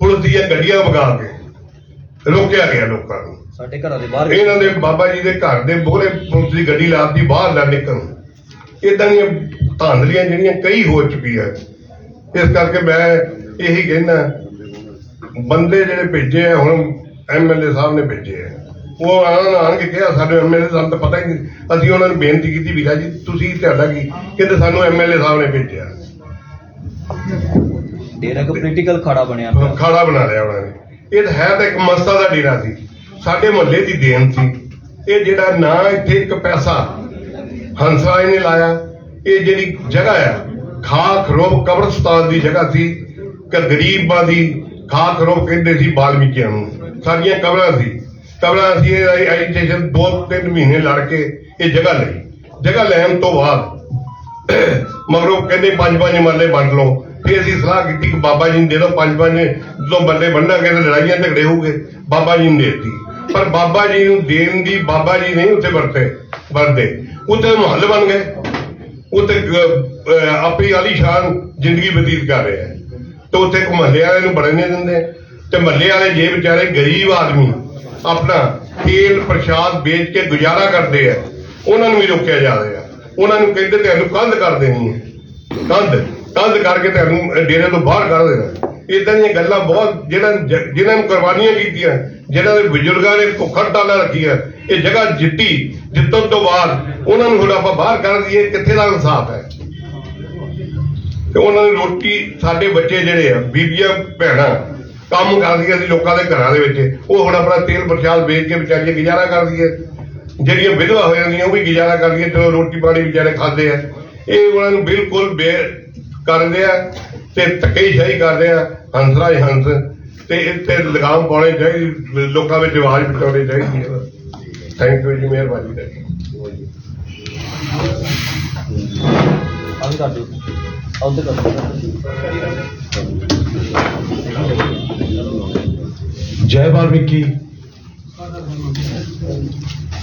ਪੁਲਿਸ ਦੀਆਂ ਗੱਡੀਆਂ ਵਗਾ ਕੇ ਰੋਕਿਆ ਗਿਆ ਲੋਕਾਂ ਨੂੰ। ਸਾਡੇ ਘਰਾਂ ਦੇ ਬਾਹਰ ਇਹਨਾਂ ਦੇ ਬਾਬਾ ਜੀ ਦੇ ਘਰ ਦੇ ਮੋਹਰੇ ਪੁਲਿਸ ਦੀ ਗੱਡੀ ਲਾਤੀ ਬਾਹਰ ਨਾ ਨਿਕਲਣ ਇਦਾਂ ਦੀਆਂ ਧਾਂਦਲੀਆਂ ਜਿਹੜੀਆਂ ਕਈ ਹੋ ਚੁੱਕੀਆਂ ਇਸ ਕਰਕੇ ਮੈਂ ਇਹੀ ਕਹਿੰਦਾ ਬੰਦੇ ਜਿਹੜੇ ਭੇਜੇ ਆ ਹੁਣ ਐਮਐਲਏ ਸਾਹਿਬ ਨੇ ਭੇਜੇ ਆ। ਉਹ ਆਣ ਆਣ ਕੇ ਕਿਹਾ ਸਾਡੇ ਐਮਐਲਏ ਸਾਨੂੰ ਤਾਂ ਪਤਾ ਹੀ ਨਹੀਂ। ਅਸੀਂ ਉਹਨਾਂ ਨੂੰ ਬੇਨਤੀ ਕੀਤੀ ਵੀਰਾ ਜੀ ਤੁਸੀਂ ਤੁਹਾਡਾ ਕੀ ਕਹਿੰਦੇ ਸਾਨੂੰ ਐਮਐਲਏ ਸਾਹਿਬ ਨੇ ਭੇਜਿਆ। ਡੇਰਾ ਇੱਕ ਪੋਲੀਟੀਕਲ ਖਾੜਾ ਬਣਿਆ ਪਿਆ। ਖਾੜਾ ਬਣਾ ਲਿਆ ਉਹਨਾਂ ਨੇ। ਇਹ ਤਾਂ ਹੈ ਤਾਂ ਇੱਕ ਮਸਤਾ ਦਾ ਡੇਰਾ ਸੀ। ਸਾਡੇ ਮੁਹੱਲੇ ਦੀ ਦੇਣ ਸੀ। ਇਹ ਜਿਹੜਾ ਨਾ ਇੱਥੇ ਇੱਕ ਪੈਸਾ ਹੰਸਰਾਜ ਨੇ ਲਾਇਆ, ਇਹ ਜਿਹੜੀ ਜਗ੍ਹਾ ਆ, ਖਾਕ ਰੋਬ ਕਬਰਸਤਾਨ ਦੀ ਜਗ੍ਹਾ ਸੀ। ਕਿ ਗਰੀਬਾਂ ਦੀ ਖਾਕ ਰੋਬ ਕਹਿੰਦੇ ਸੀ ਬਾਲਮੀਕੀਆਂ ਨੂੰ। ਸਾਰੀਆਂ ਕਬਰਾਂ ਸੀ। ਕਬਰਾਂ ਸੀ, ਇਹ ਐਜੀਟੇਸ਼ਨ ਦੋ ਤਿੰਨ ਮਹੀਨੇ ਲੜ ਕੇ ਇਹ ਜਗ੍ਹਾ ਲਈ। ਜਗ੍ਹਾ ਲੈਣ ਤੋਂ ਬਾਅਦ ਮਗਰੋਂ ਕਹਿੰਦੇ ਪੰਜ ਪੰਜ ਮਰਲੇ ਵੰਡ ਲਓ। ਫਿਰ ਅਸੀਂ ਸਲਾਹ ਕੀਤੀ ਕਿ ਬਾਬਾ ਜੀ ਨੂੰ ਦੇ ਦਿਓ ਪੰਜ ਪੰਜ ਜਦੋਂ ਮਰਲੇ ਵੰਡਾਂਗੇ ਤਾਂ ਲੜਾਈਆਂ ਝਗੜੇ ਹੋਊਗੇ। ਬਾਬਾ ਜੀ ਨੂੰ ਦੇ ਦਿੱਤੀ। ਪਰ ਬਾਬਾ ਜੀ ਨੂੰ ਦੇਣ ਦੀ ਬਾਬਾ ਜੀ ਨਹੀਂ ਉੱਥੇ ਵਰਤੇ ਵਰਦੇ। ਉੱਥੇ ਮੁਹੱਲ ਬਣ ਗਏ। ਉੱਥੇ ਅਹ, ਅਹ, ਆਪਣੀ ਆਲੀਸ਼ਾਨ ਜ਼ਿੰਦਗੀ ਬਤੀਤ ਕਰ ਰਹੇ ਆ ਤੇ ਉੱਥੇ ਇੱਕ ਮਹੱਲੇ ਵਾਲੇ ਨੂੰ ਬੜਨ ਨਹੀਂ ਦਿੰਦੇ। ਤੇ ਮਹੱਲੇ ਵਾਲੇ ਜੇ ਵਿਚਾਰੇ ਗਰੀਬ ਆਦਮੀ ਆਪਣਾ ਤੇਲ ਪ੍ਰਸ਼ਾਦ ਵੇਚ ਕੇ ਗੁਜ਼ਾਰਾ ਕਰਦੇ ਆ ਉਹਨਾਂ ਨੂੰ ਵੀ ਰੋਕਿਆ ਜਾ ਰਿਹਾ। ਉਹਨਾਂ ਨੂੰ ਕਹਿੰਦੇ ਤੁਹਾਨੂੰ ਕੰਧ ਕਰ ਦੇਣੀ ਹੈ। ਕੰਧ ਕੰਧ ਕਰਕੇ ਤੁਹਾਨੂੰ ਡੇਰੇ ਤੋਂ ਬਾਹਰ ਕੱਢ ਦੇਣਾ। ਇਦਾਂ ਦੀਆਂ ਗੱਲਾਂ ਬਹੁਤ, ਜਿਹੜਾ ਜ- ਜਿਨ੍ਹਾਂ ਨੂੰ ਕੁਰਬਾਨੀਆਂ ਕੀਤੀਆਂ ਜਿਨ੍ਹਾਂ ਦੇ ਬਜ਼ੁਰਗਾਂ ਨੇ ਭੁੱਖੜ ਤਾਲਾ ਰੱਖੀਆਂ, ਇਹ ਜਗ੍ਹਾ ਜਿੱਤੀ, ਜਿੱਤਣ ਤੋਂ ਬਾਅਦ ਉਹਨਾਂ ਨੂੰ ਹੁਣ ਆਪਾਂ ਬਾਹਰ ਕੱਢ ਦਈਏ, ਕਿੱਥੇ ਦਾ ਇਨਸਾਫ ਹੈ? ਤੇ ਉਹਨਾਂ ਦੀ ਰੋਟੀ, ਸਾਡੇ ਬੱਚੇ ਜਿਹੜੇ ਆ, ਬੀਬੀਆਂ, ਭੈਣਾਂ, ਕੰਮ ਕਰਦੀਆਂ ਸੀ ਲੋਕਾਂ ਦੇ ਘਰਾਂ ਦੇ ਵਿੱਚ, ਉਹ ਹੁਣ ਆਪਣਾ ਤੇਲ ਪ੍ਰਸ਼ਾਦ ਵੇਚ ਕੇ ਵਿਚਾਰੀਆਂ ਗੁਜ਼ਾਰਾ ਕਰਦੀਆਂ। ਜਿਹੜੀਆਂ ਵਿਧਵਾ ਹੋ ਜਾਂਦੀਆਂ ਉਹ ਵੀ ਗੁਜ਼ਾਰਾ ਕਰਦੀਆਂ ਚਲੋ ਰੋਟੀ ਪਾਣੀ ਵਿਚਾਰੇ ਖਾਂਦੇ ਆ। ਇਹ ਉਹਨਾਂ ਨੂੰ ਬਿਲਕੁਲ ਬੇ ਕਰਦੇ ਆ ਤੇ ਧੱਕੇਸ਼ਾਹੀ ਕਰਦੇ ਆ ਹੰਸਰਾਜ ਹੰਸ। ਤੇ ਇੱਥੇ ਲਗਾਮ ਪਾਉਣੇ ਚਾਹੀਦੀ, ਲੋਕਾਂ ਵਿੱਚ ਆਵਾਜ਼ ਪਹੁੰਚਾਉਣੀ ਚਾਹੀਦੀ ਹੈ। ਥੈਂਕ ਯੂ ਜੀ, ਮਿਹਰਬਾਨੀ ਜੀ। ਆ ਵੀ ਕਰ ਦਿਓ ਆ ਉੱਧਰ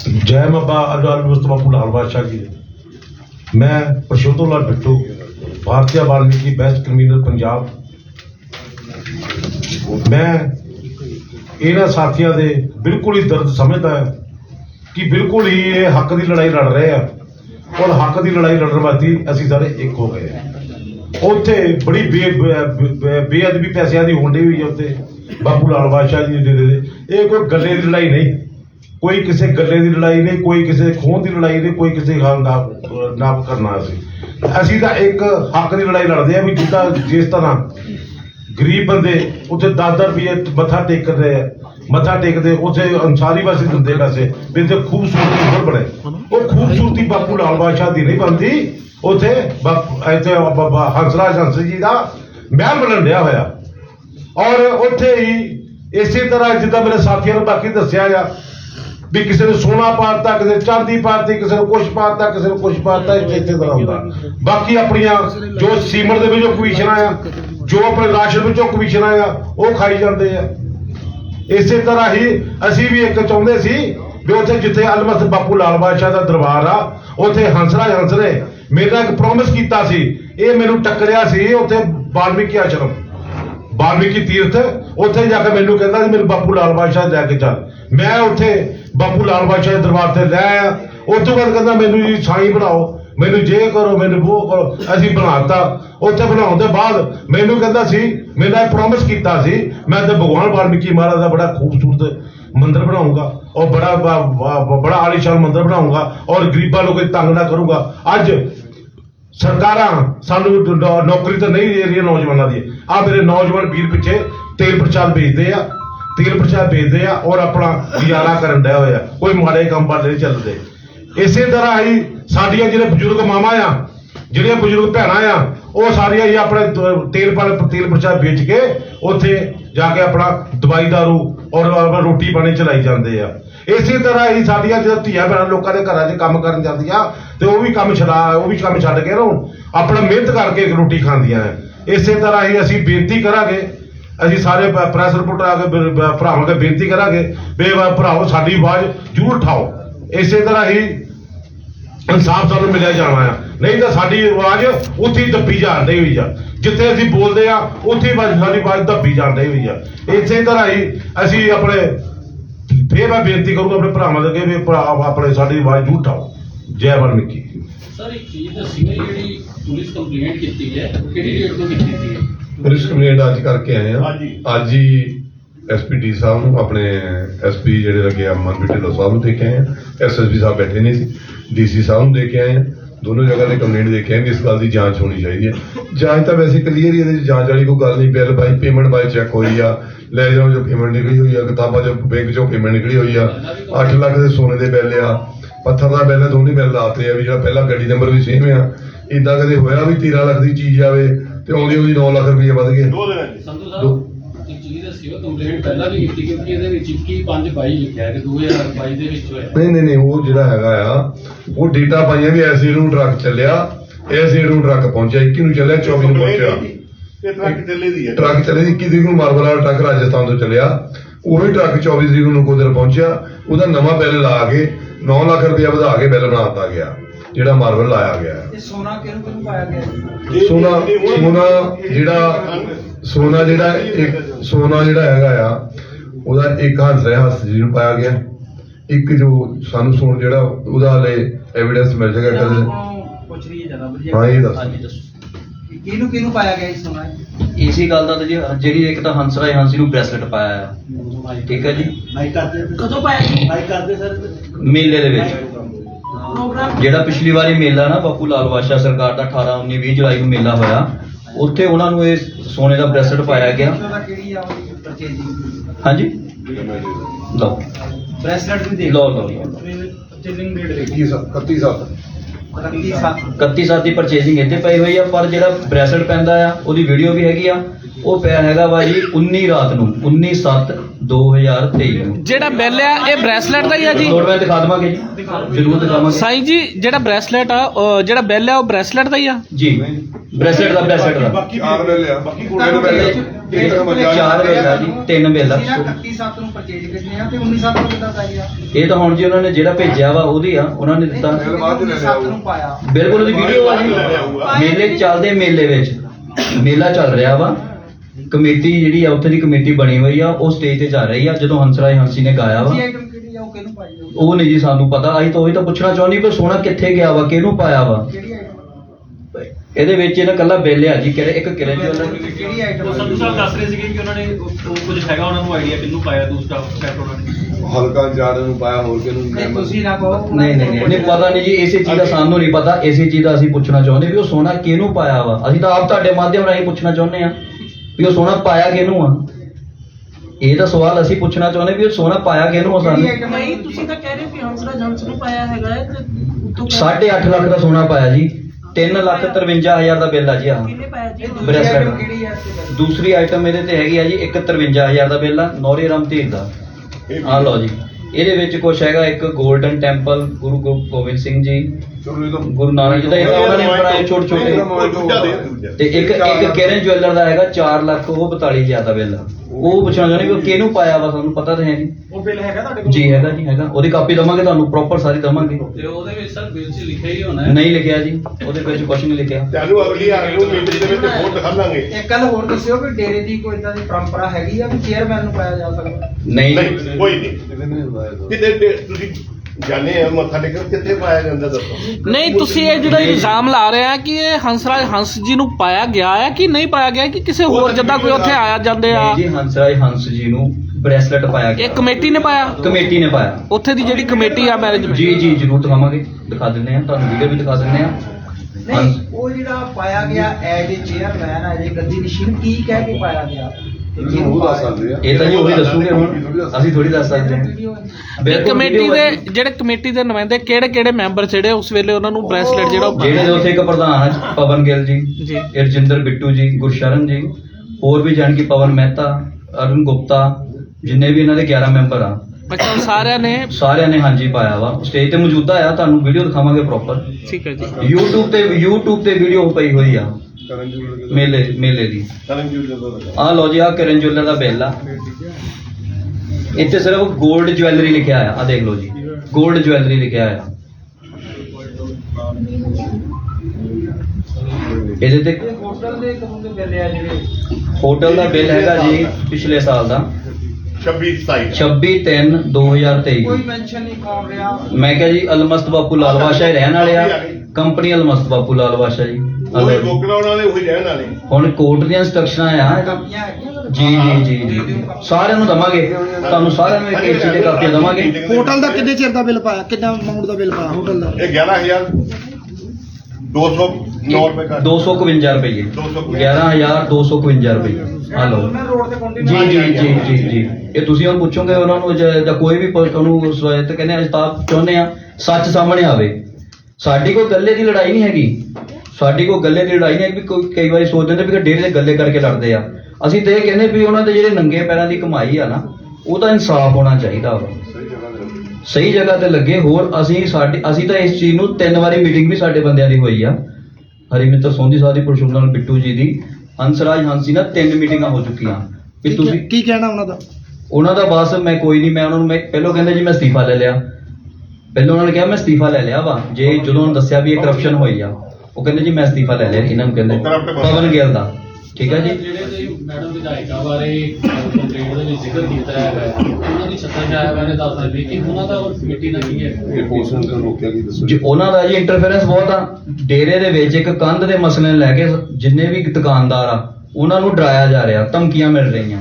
ਜੈ ਮੱਬਾ ਅਦਾਲ ਮੁਸਤਫਾਪੁਰ ਹਲਵਾਸ਼ਾ ਜੀ ਮੈਂ ਪ੍ਰਸ਼ੋਦੋਲਾ ਬਿੱਟੂ, ਭਾਰਤੀ ਵਾਲਮੀਕੀ ਬੈਸਟ ਕਨਵੀਨਰ ਪੰਜਾਬ। ਮੈਂ ਇਹਨਾਂ ਸਾਥੀਆਂ ਦੇ ਬਿਲਕੁਲ ਹੀ ਦਰਦ ਸਮਝਦਾ ਹਾਂ ਕਿ ਬਿਲਕੁਲ ਹੀ ਇਹ ਹੱਕ ਦੀ ਲੜਾਈ ਲੜ ਰਹੇ ਆ। ਔਰ ਹੱਕ ਦੀ ਲੜਾਈ ਲੜਨ ਵਾਸਤੇ ਅਸੀਂ ਸਾਰੇ ਇੱਕ ਹੋ ਗਏ ਉੱਥੇ ਬੜੀ ਬੇਅਦਬੀ ਪੈਸਿਆਂ ਦੀ ਹੁੰਦੀ ਹੋਈ ਉੱਥੇ। ਬਾਪੂ ਲਾਲ ਬਾਦਸ਼ਾਹ ਜੀ ਦੇ। ਇਹ ਕੋਈ ਗੱਲੇ ਦੀ ਲੜਾਈ ਨਹੀਂ। ਕੋਈ ਕਿਸੇ ਗੱਲੇ ਦੀ ਲੜਾਈ ਨਹੀਂ, ਕੋਈ ਕਿਸੇ ਖੂਨ ਦੀ ਲੜਾਈ ਨਹੀਂ, ਕੋਈ ਕਿਸੇ ਹਾਲ ਦਾ ਨਾਪ ਕਰਨਾ ਅਸੀਂ। ਅਸੀਂ ਤਾਂ ਇੱਕ ਹੱਕ ਦੀ ਲੜਾਈ ਲੜਦੇ ਆ ਵੀ ਜਿੱਦਾਂ ਜਿਸ ਤਰ੍ਹਾਂ ਗਰੀਬ ਬੰਦੇ ਉੱਥੇ 10 ਰੁਪਏ ਮੱਥਾ ਟੇਕਦੇ ਆ, ਮੱਥਾ ਟੇਕਦੇ, ਉੱਥੇ ਅਨਸਾਰੀ ਵਾਸਤੇ ਦਿੰਦੇ ਪੈਸੇ, ਵੀ ਤੇ ਖੂਬਸੂਰਤੀ ਹੋਰ ਬਣੇ। ਉਹ ਖੂਬਸੂਰਤੀ ਬਾਪੂ ਲਾਲ ਬਾਦਸ਼ਾਹ ਦੀ ਨਹੀਂ ਬਣਦੀ। ਉੱਥੇ ਬਾਪ- ਇੱਥੇ ਬਾਬਾ ਹੰਸਰਾਜ ਹੰਸ ਜੀ ਦਾ ਮਹਿਲ ਬਣਨ ਡਿਆ ਹੋਇਆ। ਔਰ ਉੱਥੇ ਹੀ ਇਸੇ ਤਰ੍ਹਾਂ ਜਿੱਦਾਂ ਮੇਰੇ ਸਾਥੀਆਂ ਨੂੰ ਬਾਕੀ ਦੱਸਿਆ ਆ ਵੀ ਕਿਸੇ ਨੂੰ ਸੋਨਾ ਪਾਤਾ ਕਿਸੇ ਨੂੰ ਚਾਂਦੀ ਪਾਤੀ ਕਿਸੇ ਨੂੰ ਕੁਛ ਪਾਤਾ ਕਿਸੇ ਨੂੰ ਕੁਛ ਪਾਤਾ ਇੱਥੇ ਇੱਥੇ ਤਰ੍ਹਾਂ ਹੁੰਦਾ। ਬਾਕੀ ਆਪਣੀਆਂ ਜੋ ਸੀਮਰ ਦੇ ਵਿੱਚੋਂ ਕਮਿਸ਼ਨਾਂ ਆ, ਜੋ ਆਪਣੇ ਰਾਸ਼ਨ ਵਿੱਚੋਂ ਕਮਿਸ਼ਨਾਂ ਆ, ਉਹ ਖਾਈ ਜਾਂਦੇ ਆ। ਇਸੇ ਤਰ੍ਹਾਂ ਹੀ ਅਸੀਂ ਵੀ ਇੱਕ ਚਾਹੁੰਦੇ ਸੀ ਵੀ ਉੱਥੇ ਜਿੱਥੇ ਅਲਮਸ ਬਾਪੂ ਲਾਲ ਬਾਦਸ਼ਾਹ ਦਾ ਦਰਬਾਰ ਆ, ਉੱਥੇ ਹੰਸਰਾਜ ਹੰਸ ਨੇ ਮੇਰਾ ਇੱਕ ਪ੍ਰੋਮਿਸ ਕੀਤਾ ਸੀ, ਇਹ ਮੈਨੂੰ ਟੱਕਰਿਆ ਸੀ ਉੱਥੇ ਵਾਲਮੀਕੀ ਆਸ਼ਰਮ ਵਾਲਮੀਕੀ ਤੀਰਥ, ਉੱਥੇ ਜਾ ਕੇ ਮੈਨੂੰ ਕਹਿੰਦਾ ਸੀ ਮੈਨੂੰ ਬਾਪੂ ਲਾਲ ਬਾਦਸ਼ਾਹ ਲੈ ਕੇ ਚੱਲ। ਮੈਂ ਉੱਥੇ ਬਾਪੂ ਲਾਲ ਬਾਦਸ਼ਾਹ ਦੇ ਦਰਬਾਰ ਤੇ ਲੈ ਆਇਆ। ਉਸ ਤੋਂ ਬਾਅਦ ਕਹਿੰਦਾ, ਮੈਨੂੰ ਜੀ ਸਾਈਂ ਬਣਾਓ। ਮੈਨੂੰ ਜੇ ਕਰੋ, ਮੈਨੂੰ ਉਹ ਕਰੋ। ਅਸੀਂ ਬਣਾਤਾ ਉੱਥੇ ਬਣਾਉਣ ਦੇ ਬਾਅਦ ਮੈਨੂੰ ਕਹਿੰਦਾ ਸੀ ਮੇਰਾ ਪ੍ਰੋਮਿਸ ਕੀਤਾ ਸੀ, ਮੈਂ ਤੇ ਭਗਵਾਨ ਵਾਲਮੀਕੀ ਮਹਾਰਾਜ ਦਾ ਬੜਾ ਖੂਬਸੂਰਤ ਮੰਦਿਰ ਬਣਾਉਂਗਾ। ਔਰ ਬੜਾ ਬੜਾ ਆਲੀਸ਼ਾਨ ਮੰਦਿਰ ਬਣਾਉਂਗਾ। ਔਰ ਗਰੀਬਾਂ ਲੋਕਾਂ ਦੀ ਤੰਗ ਨਾ ਕਰੂੰਗਾ। ਅੱਜ ਸਰਕਾਰਾਂ ਸਾਨੂੰ ਨੌਕਰੀ ਤਾਂ ਨਹੀਂ ਦੇ ਰਹੀਆਂ ਨੌਜਵਾਨਾਂ ਦੀ। ਆ ਮੇਰੇ ਨੌਜਵਾਨ ਵੀਰ ਪਿੱਛੇ ਤੇਲ ਪ੍ਰਚਾਰ ਵੇਚਦੇ ਆ। ਤੇਲ ਪ੍ਰਸ਼ਾਦ ਵੇਚਦੇ ਆ ਔਰ ਆਪਣਾ ਗੁਜ਼ਾਰਾ ਕਰਨ ਡਿਆ ਹੋਇਆ ਕੋਈ ਮਾੜੇ ਕੰਮ ਵਾਲੇ ਨਹੀਂ ਚੱਲਦੇ। ਇਸੇ ਤਰ੍ਹਾਂ ਹੀ ਸਾਡੀਆਂ ਜਿਹੜੇ ਬਜ਼ੁਰਗ ਮਾਮਾ ਆ, ਜਿਹੜੀਆਂ ਬਜ਼ੁਰਗ ਭੈਣਾਂ ਆ, ਉਹ ਸਾਰੀਆਂ ਹੀ ਆਪਣੇ ਤੇਲ ਪਾਲ ਤੇਲ ਪ੍ਰਸ਼ਾਦ ਵੇਚ ਕੇ ਉੱਥੇ ਜਾ ਕੇ ਆਪਣਾ ਦਵਾਈ ਦਾਰੂ ਔਰ ਰੋਟੀ ਪਾਣੀ ਚਲਾਈ ਜਾਂਦੇ ਆ। ਇਸੇ ਤਰ੍ਹਾਂ ਹੀ ਸਾਡੀਆਂ ਜਦੋਂ ਧੀਆਂ ਭੈਣਾਂ ਲੋਕਾਂ ਦੇ ਘਰਾਂ 'ਚ ਕੰਮ ਕਰਨ ਜਾਂਦੀਆਂ, ਤੇ ਉਹ ਵੀ ਕੰਮ ਛਡਾ, ਉਹ ਵੀ ਕੰਮ ਛੱਡ ਕੇ ਨਾ ਆਪਣਾ ਮਿਹਨਤ ਕਰਕੇ ਰੋਟੀ ਖਾਂਦੀਆਂ ਆ। ਇਸੇ ਤਰ੍ਹਾਂ ਹੀ ਅਸੀਂ ਬੇਨਤੀ ਕਰਾਂਗੇ ਅਸੀਂ ਸਾਰੇ ਪ- ਪ੍ਰੈਸ ਰਿਪੋਰਟਰ ਆ ਕੇ ਭਰਾਵਾਂ ਕੇ ਬੇਨਤੀ ਕਰਾਂਗੇ, ਬੇ ਭਰਾਓ ਸਾਡੀ ਆਵਾਜ਼ ਜ਼ਰੂਰ ਉਠਾਓ। ਇਸੇ ਤਰ੍ਹਾਂ ਹੀ ਇਨਸਾਫ ਸਾਨੂੰ ਮਿਲਿਆ ਜਾਣਾ ਆ। ਨਹੀਂ ਤਾਂ ਸਾਡੀ ਆਵਾਜ਼ ਉੱਥੇ ਹੀ ਦੱਬੀ ਜਾਂਦੀ ਹੋਈ ਆ। ਜਿੱਥੇ ਅਸੀਂ ਬੋਲਦੇ ਆ, ਉੱਥੇ ਸਾਡੀ ਆਵਾਜ਼ ਦੱਬੀ ਜਾਂਦੀ ਹੋਈ ਆ। ਇਸੇ ਤਰ੍ਹਾਂ ਹੀ ਅਸੀਂ ਆਪਣੇ, ਫੇਰ ਮੈਂ ਬੇਨਤੀ ਕਰੂੰਗਾ ਆਪਣੇ ਭਰਾਵਾਂ ਦੇ ਅੱਗੇ ਵੀ ਭਰਾ ਆਪਣੇ ਸਾਡੀ ਆਵਾਜ਼ ਜ਼ਰੂਰ ਉਠਾਓ। ਜੈ ਵਾਲਮੀਕੀ ਸਰ, ਇੱਕ ਚੀਜ਼ ਦੱਸੀ ਜਿਹੜੀ ਪੁਲਿਸ ਕੰਪਲੇਂਟ ਕੀਤੀ ਹੈ ਕਿਹੜੀ ਡੇਟ ਤੋਂ ਕੀਤੀ ਸੀ ਪੁਲਿਸ ਕੰਪਲੇਂਟ ਅੱਜ ਕਰਕੇ ਆਏ ਆ। ਅੱਜ ਹੀ ਐਸਪੀਡੀ ਸਾਹਿਬ ਨੂੰ ਆਪਣੇ ਐਸਪੀ ਜਿਹੜੇ ਲੱਗੇ ਆ ਮਨਪ੍ਰੀਤ ਢਿੱਲੋਂ ਸਾਹਿਬ ਨੂੰ ਦੇ ਕੇ ਆਏ ਆ। ਐਸਐਸਪੀ ਸਾਹਿਬ ਬੈਠੇ ਨਹੀਂ ਸੀ। ਡੀਸੀ ਸਾਹਿਬ ਨੂੰ ਦੇ ਕੇ ਆਏ ਆ। ਦੋਨੋਂ ਜਗ੍ਹਾ ਤੇ ਕੰਪਲੇਂਟ ਦੇ ਕੇ ਆਏ ਇਸ ਗੱਲ ਦੀ ਜਾਂਚ ਹੋਣੀ ਚਾਹੀਦੀ ਹੈ ਜਾਂਚ ਤਾਂ ਵੈਸੇ ਕਲੀਅਰ ਹੀ ਇਹਦੇ ਵਿੱਚ ਜਾਂਚ ਵਾਲੀ ਕੋਈ ਗੱਲ ਨਹੀਂ। Bill by payment by cheque ਹੋਈ ਆ। ਲੈ ਜਾਓ ਜੋ ਪੇਮੈਂਟ ਨਿਕਲੀ ਹੋਈ ਆ ਕਿਤਾਬਾਂ ਜੋ ਬੈਂਕ ਚੋਂ ਪੇਮੈਂਟ ਨਿਕਲੀ ਹੋਈ ਆ। 8 ਲੱਖ ਦੇ ਸੋਨੇ ਦੇ ਬਿੱਲ ਆ। ਪੱਥਰ ਦਾ ਬਿੱਲ ਦੋਨੇ ਬਿੱਲ ਲਾਤੇ ਆ ਵੀ ਜਿਹੜਾ ਪਹਿਲਾ ਗੱਡੀ ਨੰਬਰ ਵੀ ਸੇਮ ਆ। ਇਦਾਂ ਕਦੇ ਹੋਇਆ ਵੀ 13 ਲੱਖ ਦੀ ਚੀਜ਼ ਆਵੇ? ਤੇ ਆਉਂਦੀ ਉਹਦੀ 9 ਲੱਖ ਰੁਪਏ ਵੱਧ ਗਏ ਸੰਧੂ ਦੋ। ਸਾਹਿਬ ਇੱਕ ਚੀਜ਼ ਦੱਸਿਓ ਕੰਪਲੇਂਟ ਪਹਿਲਾਂ ਵੀ ਕੀਤੀ ਕਿਉਂਕਿ ਇਹਦੇ ਵਿੱਚ 21 5 22 ਲਿਖਿਆ ਹੈ ਕਿ 2022 ਦੇ ਵਿੱਚ ਹੋਇਆ। ਨਹੀਂ ਨਹੀਂ ਨਹੀਂ ਉਹ ਜਿਹੜਾ ਹੈਗਾ ਆ ਉਹ ਡੇਟਾ ਪਾਈਆਂ ਵੀ ਐਸੀ ਨੂੰ ਟਰੱਕ ਚੱਲਿਆ ਐਸੀ ਨੂੰ ਟਰੱਕ ਪਹੁੰਚਿਆ 21 ਨੂੰ ਚੱਲਿਆ 24 ਨੂੰ ਪਹੁੰਚਿਆ। ਇਹ ਟਰੱਕ ਚੱਲੇ ਦੀ ਹੈ। ਟਰੱਕ ਚੱਲੇ ਸੀ 21 ਤਰੀਕ ਨੂੰ ਮਾਰਬਲ ਵਾਲਾ ਟਰੱਕ ਰਾਜਸਥਾਨ ਤੋਂ ਚੱਲਿਆ। ਉਹੀ ਟਰੱਕ 24 ਤਰੀਕ ਨੂੰ ਨਕੋਦਰ ਪਹੁੰਚਿਆ ਉਹਦਾ ਨਵਾਂ ਬਿੱਲ ਲਾ ਕੇ 9 ਲੱਖ ਰੁਪਇਆ ਵਧਾ ਕੇ ਬਿੱਲ ਬਣਾ ਦਿੱਤਾ ਗਿਆ ਜਿਹੜਾ ਮਾਰਬਲ ਲਾਇਆ ਗਿਆ। ਹੈ। ਇਹ ਸੋਨਾ ਕਿਹਨੂੰ ਕਿਹਨੂੰ ਪਾਇਆ ਗਿਆ? ਸੋਨਾ ਸੋਨਾ ਜਿਹੜਾ ਸੋਨਾ ਜਿਹੜਾ ਇੱਕ ਸੋਨਾ ਜਿਹੜਾ ਹੈਗਾ ਆ ਉਹਦਾ ਇੱਕ ਰਿਹਾ ਹੱਥ ਜੀ ਨੂੰ ਪਾਇਆ ਗਿਆ। ਇੱਕ ਜੋ ਸਾਨੂੰ ਸੋਨ ਜਿਹੜਾ ਉਹਦਾ ਹਲੇ ਐਵੀਡੈਂਸ ਮਿਲ ਜਾਏਗਾ ਇਹਨਾਂ ਕਦੇ ਪੁੱਛ ਰਹੀ ਹੈ ਜ਼ਿਆਦਾ ਵਧੀਆ। ਹਾਂ ਇਹ ਦੱਸੋ। ਕਿਹਨੂੰ ਕਿਹਨੂੰ ਪਾਇਆ ਗਿਆ ਇਹ ਸੋਨਾ ਇਸੀ ਗੱਲ ਦਾ ਤਾਂ ਜੀ ਜਿਹੜੀ ਇੱਕ ਤਾਂ ਹੰਸਰਾਜ ਹੰਸੀ ਨੂੰ ਬ੍ਰੈਸਲੇਟ ਪਾਇਆ ਆ ਠੀਕ ਹੈ ਜੀ। ਬਾਈ ਕਰਦੇ ਕਦੋਂ ਪਾਇਆ ਜੀ ਬਾਈ ਕਰਦੇ ਸਰ? ਮੇਲੇ ਦੇ ਵਿੱਚ। ਪ੍ਰੋਗਰਾਮ? ਜਿਹੜਾ ਪਿਛਲੀ ਵਾਰੀ ਮੇਲਾ ਨਾ ਬਾਪੂ ਲਾਲ ਬਾਦਸ਼ਾਹ ਸਰਕਾਰ ਦਾ 18 19 20 ਜੁਲਾਈ ਨੂੰ ਮੇਲਾ ਹੋਇਆ ਉੱਥੇ ਉਹਨਾਂ ਨੂੰ ਇਹ ਸੋਨੇ ਦਾ ਬ੍ਰੈਸਲੇਟ ਪਾਇਆ ਗਿਆ। ਕਿਹੜੀ ਆ ਉਹਦੀ ਪਰਚੇਜਿੰਗ ਹਾਂਜੀ? ਲਓ। ਬ੍ਰੈਸਲੇਟ ਵੀ ਦੇਖ ਲਓ ਲਓ। ਲਓ ਚਿਲਿੰਗ ਰੇਟ ਦੇਖ। 31 ਸਾਲ 31 7 31 ਸਾਲ ਦੀ ਪਰਚੇਜ਼ਿੰਗ ਇੱਥੇ ਪਈ ਹੋਈ ਆ ਪਰ ਜਿਹੜਾ ਬ੍ਰੈਸਲੇਟ ਪੈਂਦਾ ਆ ਉਹਦੀ ਵੀਡੀਓ ਵੀ ਹੈਗੀ ਆ। ਉਹ ਪਿਆ ਹੈਗਾ ਵਾ ਜੀ 19 ਰਾਤ ਨੂੰ 19 7 2023 ਨੂੰ। ਜਿਹੜਾ ਬਿੱਲ ਆ ਇਹ ਬ੍ਰੈਸਲੇਟ ਦਾ ਹੀ ਆ ਜੀ? ਲੋੜ ਮੈਂ ਦਿਖਾ ਦਵਾਂਗੇ ਜੀ। ਜ਼ਰੂਰ ਦਿਖਾਵਾਂਗੇ। ਸਾਈਂ ਜੀ ਜਿਹੜਾ ਬ੍ਰੈਸਲੇਟ ਆ ਉਹ ਜਿਹੜਾ ਬਿੱਲ ਆ ਉਹ ਬ੍ਰੈਸਲੇਟ ਦਾ ਹੀ ਆ? ਜੀ। ਬ੍ਰੈਸਲੇਟ ਦਾ ਬ੍ਰੈਸਲੇਟ ਦਾ। ਬਾਕੀ ਚਾਰ ਬਿੱਲ ਆ ਬਾਕੀ ਤੁਹਾਨੂੰ ਬਿੱਲ ਆ। ਇਹ ਚਾਰ ਬਿੱਲ ਆ ਜੀ ਤਿੰਨ ਆ। ਅਸੀਂ ਨਾ 31 7 ਨੂੰ ਪਰਚੇਜ ਕਰਨੇ ਆ ਤੇ 19 7 ਨੂੰ ਕਿੱਦਾਂ ਆ ਇਹ ਤਾਂ ਹੁਣ ਜੀ ਉਹਨਾਂ ਨੇ ਜਿਹੜਾ ਭੇਜਿਆ ਵਾ ਉਹਦੀ ਆ ਉਹਨਾਂ ਨੇ ਦਿੱਤਾ। ਬਿੱਲ ਬਾਅਦ ਚ ਲੈ 19 ਲਿਆ 7 ਨੂੰ ਪਾਇਆ। ਬਿਲਕੁਲ ਉਹਦੀ ਵੀਡੀਓ ਆ ਜੀ। ਮੇਲੇ ਚੱਲਦੇ ਮੇਲੇ ਵਿੱਚ। ਮੇਲਾ ਚੱਲ ਰਿਹਾ ਵਾ। ਕਮੇਟੀ ਜਿਹੜੀ ਆ ਉੱਥੇ ਦੀ ਕਮੇਟੀ ਬਣੀ ਹੋਈ ਆ ਉਹ ਸਟੇਜ ਤੇ ਜਾ ਰਹੀ ਆ ਜਦੋਂ ਹੰਸਰਾਜ ਹੰਸੀ ਨੇ ਗਾਇਆ ਵਾ। ਜੀ ਆਈਟਮ ਕਿਹੜੀ ਆ ਉਹ ਨਹੀਂ ਜੀ ਸਾਨੂੰ ਪਤਾ ਅਸੀਂ ਤਾਂ ਉਹੀ ਤਾਂ ਪੁੱਛਣਾ ਚਾਹੁੰਦੀ ਵੀ ਸੋਨਾ ਕਿੱਥੇ ਗਿਆ ਵਾ ਕਿਹਨੂੰ ਪਾਇਆ ਵਾ। ਇਹਦੇ ਵਿੱਚ ਇਹਦਾ ਕੱਲਾ ਬਿੱਲ ਆ ਜੀ ਕਿਹੜੇ ਇੱਕ ਕਿਰਨ ਜਵੈਲਰ ਕਿਹੜੀ ਆਈਟਮ ਸੰਧੂ ਸਾਹਿਬ ਦੱਸ ਰਹੇ ਸੀਗੇ ਕਿ ਉਹਨਾਂ ਨੇ ਉਹ- ਉਹ ਕੁਝ ਹੈਗਾ ਉਹਨਾਂ ਨੂੰ ਆਈਡੀਆ ਕਿੰਨੂੰ ਪਾਇਆ ਦੂਸਰਾ ਸਟੈਪ ਉਹਨਾਂ ਨੇ। ਹਲਕਾ ਚਾਰ ਨੂੰ ਪਾਇਆ ਹੋਰ ਕਿਹਨੂੰ ਨਹੀਂ ਤੁਸੀਂ ਨਾ ਕਹੋ ਨਹੀਂ ਨਹੀਂ ਨਹੀਂ। ਨਹੀਂ ਪਤਾ ਨਹੀਂ ਜੀ ਇਸੇ ਚੀਜ਼ ਦਾ ਸਾਨੂੰ ਨਹੀਂ ਪਤਾ ਇਸੇ ਚੀਜ਼ ਦਾ ਅਸੀਂ ਪੁੱਛਣਾ ਚਾਹੁੰਦੇ ਵੀ ਉਹ ਸੋਨਾ ਕਿਹਨੂੰ ਪਾਇਆ ਵਾ। ਅਸੀਂ ਤਾਂ ਆਪ ਤੁਹਾਡੇ ਮਾਧਿਅਮ ਰਾਹੀਂ ਪੁੱਛਣਾ ਚਾਹੁੰਦੇ ਆ ਵੀ ਉਹ ਸੋਨਾ ਪਾਇਆ ਕਿਹਨੂੰ ਆ। ਇਹ ਤਾਂ ਸਵਾਲ ਅਸੀਂ ਪੁੱਛਣਾ ਚਾਹੁੰਦੇ ਵੀ ਉਹ ਸੋਨਾ ਪਾਇਆ ਕਿਹਨੂੰ ਆ ਸਾਨੂੰ। ਨਹੀਂ ਤੁਸੀਂ ਤਾਂ ਕਹਿ ਰਹੇ ਹੋ ਕਿ ਹੰਸਰਾਜ ਹੰਸ ਨੂੰ ਪਾਇਆ ਹੈਗਾ ਹੈ ਤੇ ਉੱਤੋਂ ਕਹਿ- 8.5 ਲੱਖ ਦਾ ਸੋਨਾ ਪਾਇਆ ਜੀ। 3 ਲੱਖ 53000 ਦਾ ਬਿੱਲ ਆ ਜੀ ਆ ਕਿਹਨੇ ਪਾਇਆ ਜੀ? ਇਹ ਦੂਜੀ ਕਿਹੜੀ ਤੇ। ਦੂਸਰੀ ਆਈਟਮ ਇਹਦੇ ਤੇ ਹੈਗੀ ਆ ਜੀ ਇੱਕ 53000 ਦਾ ਬਿੱਲ ਆ ਨੌਰੇ ਰਾਮ ਧੀਰ ਦਾ। ਆ ਲਓ ਜੀ। ਇਹਦੇ ਵਿੱਚ ਕੁਛ ਹੈਗਾ ਇੱਕ 골ਡਨ ਟੈਂਪਲ ਗੁਰੂ ਗੋ- ਗੋਬਿੰਦ ਸਿੰਘ ਜੀ ਗੁਰੂ ਨਾਨਕ ਜੀ ਦਾ ਇਹ ਤਾਂ ਉਹਨਾਂ ਨੇ ਬਣਾਏ ਛੋਟੇ ਛੋਟੇ। ਤੇ ਇੱਕ ਇੱਕ ਕਿਰਨ ਜੁਐਲਰ ਦਾ ਹੈਗਾ 4 ਲੱਖ ਉਹ 42000 ਦਾ ਬਿੱਲ। ਆ ਉਹ ਪੁੱਛਣਾ ਚਾਹੁੰਦੇ ਉਹ ਕਿਹਨੂੰ ਪਾਇਆ ਵਾ ਸਾਨੂੰ ਪਤਾ ਤਾਂ ਹੈ ਨਹੀਂ। ਉਹ ਬਿੱਲ ਹੈਗਾ ਤੁਹਾਡੇ ਜੀ ਹੈਗਾ ਜੀ ਹੈਗਾ। ਉਹਦੀ ਕਾਪੀ ਦਵਾਂਗੇ ਤੁਹਾਨੂੰ ਪ੍ਰੋਪਰ ਸਾਰੀ ਦਵਾਂਗੇ। ਤੇ ਉਹਦੇ ਵਿੱਚ ਸਰ ਬਿੱਲ 'ਚ ਲਿਖਿਆ ਹੀ ਹੋਣਾ ਹੈ। ਨਹੀਂ ਲਿਖਿਆ ਜੀ ਉਹਦੇ ਵਿੱਚ ਕੁਝ ਨਹੀਂ ਲਿਖਿਆ। ਤੁਹਾਨੂੰ ਅਗਲੀ ਅਗਲੀ ਮੀਟਿੰਗ ਦੇ ਵਿੱਚ ਹੋਰ ਦਿਖਾ ਲਾਂਗੇ। ਇੱਕ ਗੱਲ ਹੋਰ ਦੱਸਿਓ ਕਿ ਡੇਰੇ ਦੀ ਕੋਈ ਇਦਾਂ ਦੀ ਪਰੰਪਰਾ ਹੈਗੀ ਆ ਕਿ ਚੇਅਰਮੈਨ ਨੂੰ ਪਾਇਆ ਜਾ ਸਕਦਾ? ਨਹੀਂ। ਨਹੀਂ ਕੋਈ ਨਹੀਂ। ਕਿਤੇ ਤੇ ਤੁਸੀਂ ਜਾਣੇ ਆ ਮੱਥਾ ਟੇਕਣ ਕਿੱਥੇ ਪਾਇਆ ਜਾਂਦਾ ਦੱਸੋ? ਨਹੀਂ ਤੁਸੀਂ ਇਹ ਜਿਹੜਾ ਇਲਜ਼ਾਮ ਲਾ ਰਹੇ ਆ ਕਿ ਇਹ ਹੰਸਰਾਜ ਹੰਸ ਜੀ ਨੂੰ ਪਾਇਆ ਗਿਆ ਹੈ ਕਿ ਨਹੀਂ ਪਾਇਆ ਗਿਆ ਕਿ ਕਿਸੇ ਹੋਰ ਜਿੱਦਾਂ ਕੋਈ ਉੱਥੇ ਆਇਆ ਜਾਂਦੇ ਆ? ਜੀ ਹੰਸਰਾਜ ਹੰਸ ਜੀ ਨੂੰ ਬ੍ਰੈਸਲੇਟ ਪਾਇਆ ਇਹ ਗਿਆ ਕਮੇਟੀ ਨੇ ਪਾਇਆ? ਕਮੇਟੀ ਨੇ ਪਾਇਆ। ਉੱਥੇ ਦੀ ਜਿਹੜੀ ਕਮੇਟੀ ਆ ਮੈਰਿਜ ਜੀ ਜੀ ਜ਼ਰੂਰ ਦਿਖਾਵਾਂਗੇ। ਦਿਖਾ ਦਿੰਦੇ ਆ ਤੁਹਾਨੂੰ ਵੀਡੀਓ ਵੀ ਦਿਖਾ ਦਿੰਦੇ ਆ। ਨਹੀਂ ਉਹ ਜਿਹੜਾ ਪਾਇਆ ਗਿਆ ਐਜ ਚੇਅਰਮੈਨ ਐਜ ਏ ਗੱਦੀ ਨਸ਼ੀਨ ਕੀ ਕਹਿ ਕੇ ਪਾਇਆ ਗਿਆ? ਇਹ ਤਾਂ ਜੀ ਉਹੀ ਦੱਸੂਗੇ ਹੁਣ। ਅਸੀਂ ਥੋੜੀ ਦੱਸ ਸਕਦੇ ਹਾਂ। ਇਹ ਬਿਲਕੁਲ ਕਮੇਟੀ video ਦੇ ਜੀ। ਜਿਹੜੇ ਕਮੇਟੀ ਦੇ ਨੁਮਾਇੰਦੇ ਕਿਹੜੇ ਕਿਹੜੇ ਮੈਂਬਰ ਜਿਹੜੇ ਉਸ ਵੇਲੇ ਉਹਨਾਂ ਨੂੰ ਬ੍ਰੈਸਲੇਟ ਜਿਹੜਾ ਉਹ ਜਿਹੜੇ ਦੇ ਉੱਥੇ ਇੱਕ ਪ੍ਰਧਾਨ ਹੈ ਪਵਨ ਗਿੱਲ ਜੀ ਜੀ। ਰਜਿੰਦਰ ਬਿੱਟੂ ਜੀ ਗੁਰਸ਼ਰਨ ਜੀ ਹੋਰ ਵੀ ਜਾਣ ਕਿ ਪਵਨ ਮਹਿਤਾ ਅਰੁਣ ਗੁਪਤਾ ਜਿੰਨੇ ਵੀ ਇਹਨਾਂ ਦੇ 11 ਮੈਂਬਰ ਆ। ਉਹ ਸਾਰਿਆਂ ਨੇ ਸਾਰਿਆਂ ਨੇ ਹਾਂਜੀ ਪਾਇਆ ਵਾ। ਸਟੇਜ ਤੇ ਮੌਜੂਦਾ ਆ ਤੁਹਾਨੂੰ ਵੀਡੀਓ ਦਿਖਾਵਾਂਗੇ ਪ੍ਰੋਪਰ ਠੀਕ ਹੈ ਜੀ। YouTube ਤੇ YouTube ਤੇ ਵੀਡੀਓ ਪਈ ਹੋਈ ਆ। ਮੇਲੇ ਮੇਲੇ ਦੀ। ਆ ਲੋ ਜੀ ਆ ਕਰਨ ਜੁੱਲਰ ਦਾ ਬਿੱਲ ਆ। ਇੱਥੇ ਸਿਰਫ 골ਡ ਜੁਐਲਰੀ ਲਿਖਿਆ ਆ ਆ ਦੇਖ ਲਓ ਜੀ। 골ਡ ਜੁਐਲਰੀ ਲਿਖਿਆ ਆ ਇਹਦੇ ਤੇ ਇਹ ਹੋਟਲ ਦੇ ਕਦੋਂ ਦੇ ਬਿੱਲ ਆ ਜਿਹੜੇ ਹੋਟਲ ਦਾ ਬਿੱਲ ਹੈਗਾ ਜੀ ਪਿਛਲੇ ਸਾਲ ਦਾ। 26 27 26 3 2023 ਕੋਈ ਮੈਂਸ਼ਨ ਨਹੀਂ ਕਰ ਰਿਹਾ। ਮੈਂ ਕਿਹਾ ਜੀ ਅਲਮਸਤ ਬਾਪੂ ਲਾਲ ਬਾਦਸ਼ਾਹ ਹੀ ਰਹਿਣ ਵਾਲੇ ਆ। ਕੰਪਨੀ ਅਲਮਸਤ ਬਾਪੂ ਲਾਲ ਬਾਦਸ਼ਾਹ ਜੀ। ਉਹੀ ਜੀ। ਗੋਕਰਾਉਣ ਵਾਲੇ ਉਹੀ ਰਹਿਣ ਵਾਲੇ। ਹੁਣ ਕੋਰਟ ਦੀਆਂ ਇੰਸਟਰਕਸ਼ਨਾਂ ਆ ਕਾਪੀਆਂ ਹੈਗੀਆਂ ਜੀ ਜੀ ਜੀ ਜੀ। ਸਾਰਿਆਂ ਨੂੰ ਦਵਾਂਗੇ। ਤੁਹਾਨੂੰ ਸਾਰਿਆਂ ਨੂੰ ਇੱਕ ਇੱਕ ਚੀਜ਼ ਕਾਪੀਆਂ ਦਵਾਂਗੇ। ਹੋਟਲ ਦਾ ਕਿੰਨੇ ਚਿਰ ਦਾ ਬਿੱਲ ਪਾਇਆ? ਕਿੰਨਾ ਅਮਾਉਂਟ ਦਾ ਬਿੱਲ ਪਾਇਆ ਹੋਟਲ ਦਾ? ਇਹ 11200 209 ਰੁਪਏ ਦਾ 251 ਰੁਪਏ 11251 ਰੁਪਏ। ਆ ਲਓ। ਜੀ ਜੀ ਜੀ ਜੀ ਜੀ। ਇਹ ਤੁਸੀਂ ਹੁਣ ਪੁੱਛੋਗੇ ਉਹਨਾਂ ਨੂੰ ਜਾਂ ਕੋਈ ਵੀ ਪੁੱਛ- ਉਹਨੂੰ ਸਵਾਇਤ ਕਹਿੰਦੇ ਅਸੀਂ ਤਾਂ ਚਾਹੁੰਦੇ ਆ ਸੱਚ ਸਾਹਮਣੇ ਆਵੇ। ਸਾਡੀ ਕੋਈ ਗੱਲੇ ਦੀ ਲੜਾਈ ਨਹੀਂ ਹੈਗੀ। ਸਾਡੀ ਕੋਈ ਗੱਲੇ ਦੀ ਲੜਾਈ ਨਹੀਂ ਹੈ ਵੀ ਕੋਈ ਕਈ ਵਾਰੀ ਸੋਚਦੇ ਨੇ ਵੀ ਡੇਰੇ ਦੇ ਗੱਲੇ ਕਰਕੇ ਲੜਦੇ ਆ। ਅਸੀਂ ਤੇ ਇਹ ਕਹਿੰਦੇ ਵੀ ਉਹਨਾਂ ਦੇ ਜਿਹੜੇ ਨੰਗੇ ਪੈਰਾਂ ਦੀ ਕਮਾਈ ਆ ਨਾ ਉਹਦਾ ਇਨਸਾਫ ਹੋਣਾ ਚਾਹੀਦਾ ਵਾ। ਸਹੀ ਜਗ੍ਹਾ ਤੇ ਲੱਗੇ। ਹੋਰ ਅਸੀਂ ਸਾਡੇ ਅਸੀਂ ਤਾਂ ਇਸ ਚੀਜ਼ ਨੂੰ ਤਿੰਨ ਵਾਰੀ ਮੀਟਿੰਗ ਵੀ ਸਾਡੇ ਬੰਦਿਆਂ ਦੀ ਹੋਈ ਆ। ਹਰੀਮਿੱਤਰ ਸੋਂਧੀ ਸਾਹਿਬ ਦੀ ਪ੍ਰਸ਼ੋਨਲ ਬਿੱਟੂ ਜੀ ਦੀ ਹੰਸਰਾਜ ਹੰਸੀ ਨਾਲ ਤਿੰਨ ਮੀਟਿੰਗਾਂ ਹੋ ਚੁੱਕੀਆਂ। ਵੀ ਤੁਸੀਂ ਕੀ ਕਹਿਣਾ ਉਹਨਾਂ ਦਾ? ਉਹਨਾਂ ਦਾ ਬਸ ਮੈਂ ਕੋਈ ਨਹੀਂ ਮੈਂ ਉਹਨਾਂ ਨੂੰ ਮੈਂ ਪਹਿਲਾਂ ਕਹਿੰਦੇ ਜੀ ਮੈਂ ਅਸਤੀਫਾ ਲੈ ਲਿਆ। ਪਹਿਲਾਂ ਉਹਨਾਂ ਨੇ ਕਿਹਾ ਮੈਂ ਅਸਤੀਫਾ ਲੈ ਲਿਆ ਵਾ ਜੇ ਜਦੋਂ ਉਹਨਾਂ ਦੱਸਿਆ ਵੀ ਇਹ ਕਰਪਸ਼ਨ ਹੋਈ ਆ। ਉਹ ਕਹਿੰਦੇ ਜੀ ਮੈਂ ਅਸਤੀਫਾ ਲੈ ਲਿਆ ਇਹਨਾਂ ਨੂੰ ਕਹਿੰਦੇ। ਉਹ। ਪਵਨ ਗਿੱਲ ਦਾ। ਠੀਕ ਹੈ ਜੀ? ਜਿਹੜੇ ਤੁਸੀਂ ਮੈਡਮ ਵਿਧਾਇਕਾ ਬਾਰੇ ਕੰਪਲੇਂਟ ਦੇ ਵਿੱਚ ਜ਼ਿਕਰ ਕੀਤਾ ਹੈ ਉਹਨਾਂ ਦੀ ਛੱਤਾਂ ਜਾਇਆ ਬਾਰੇ ਦੱਸ ਰਹੇ ਕਿ ਉਹਨਾਂ ਦਾ ਔਰ ਕਮੇਟੀ ਦਾ ਕੀ ਹੈ ਜੀ? ਉਹਨਾਂ ਦਾ ਜੀ ਇੰਟਰਫੇਰੈਂਸ ਬਹੁਤ ਆ। ਡੇਰੇ ਦੇ ਵਿੱਚ ਇੱਕ ਕੰਧ ਦੇ ਮਸਲੇ ਨੂੰ ਲੈ ਕੇ ਜਿੰਨੇ ਵੀ ਦੁਕਾਨਦਾਰ ਆ ਉਹਨਾਂ ਨੂੰ ਡਰਾਇਆ ਜਾ ਰਿਹਾ ਧਮਕੀਆਂ ਮਿਲ ਰਹੀਆਂ।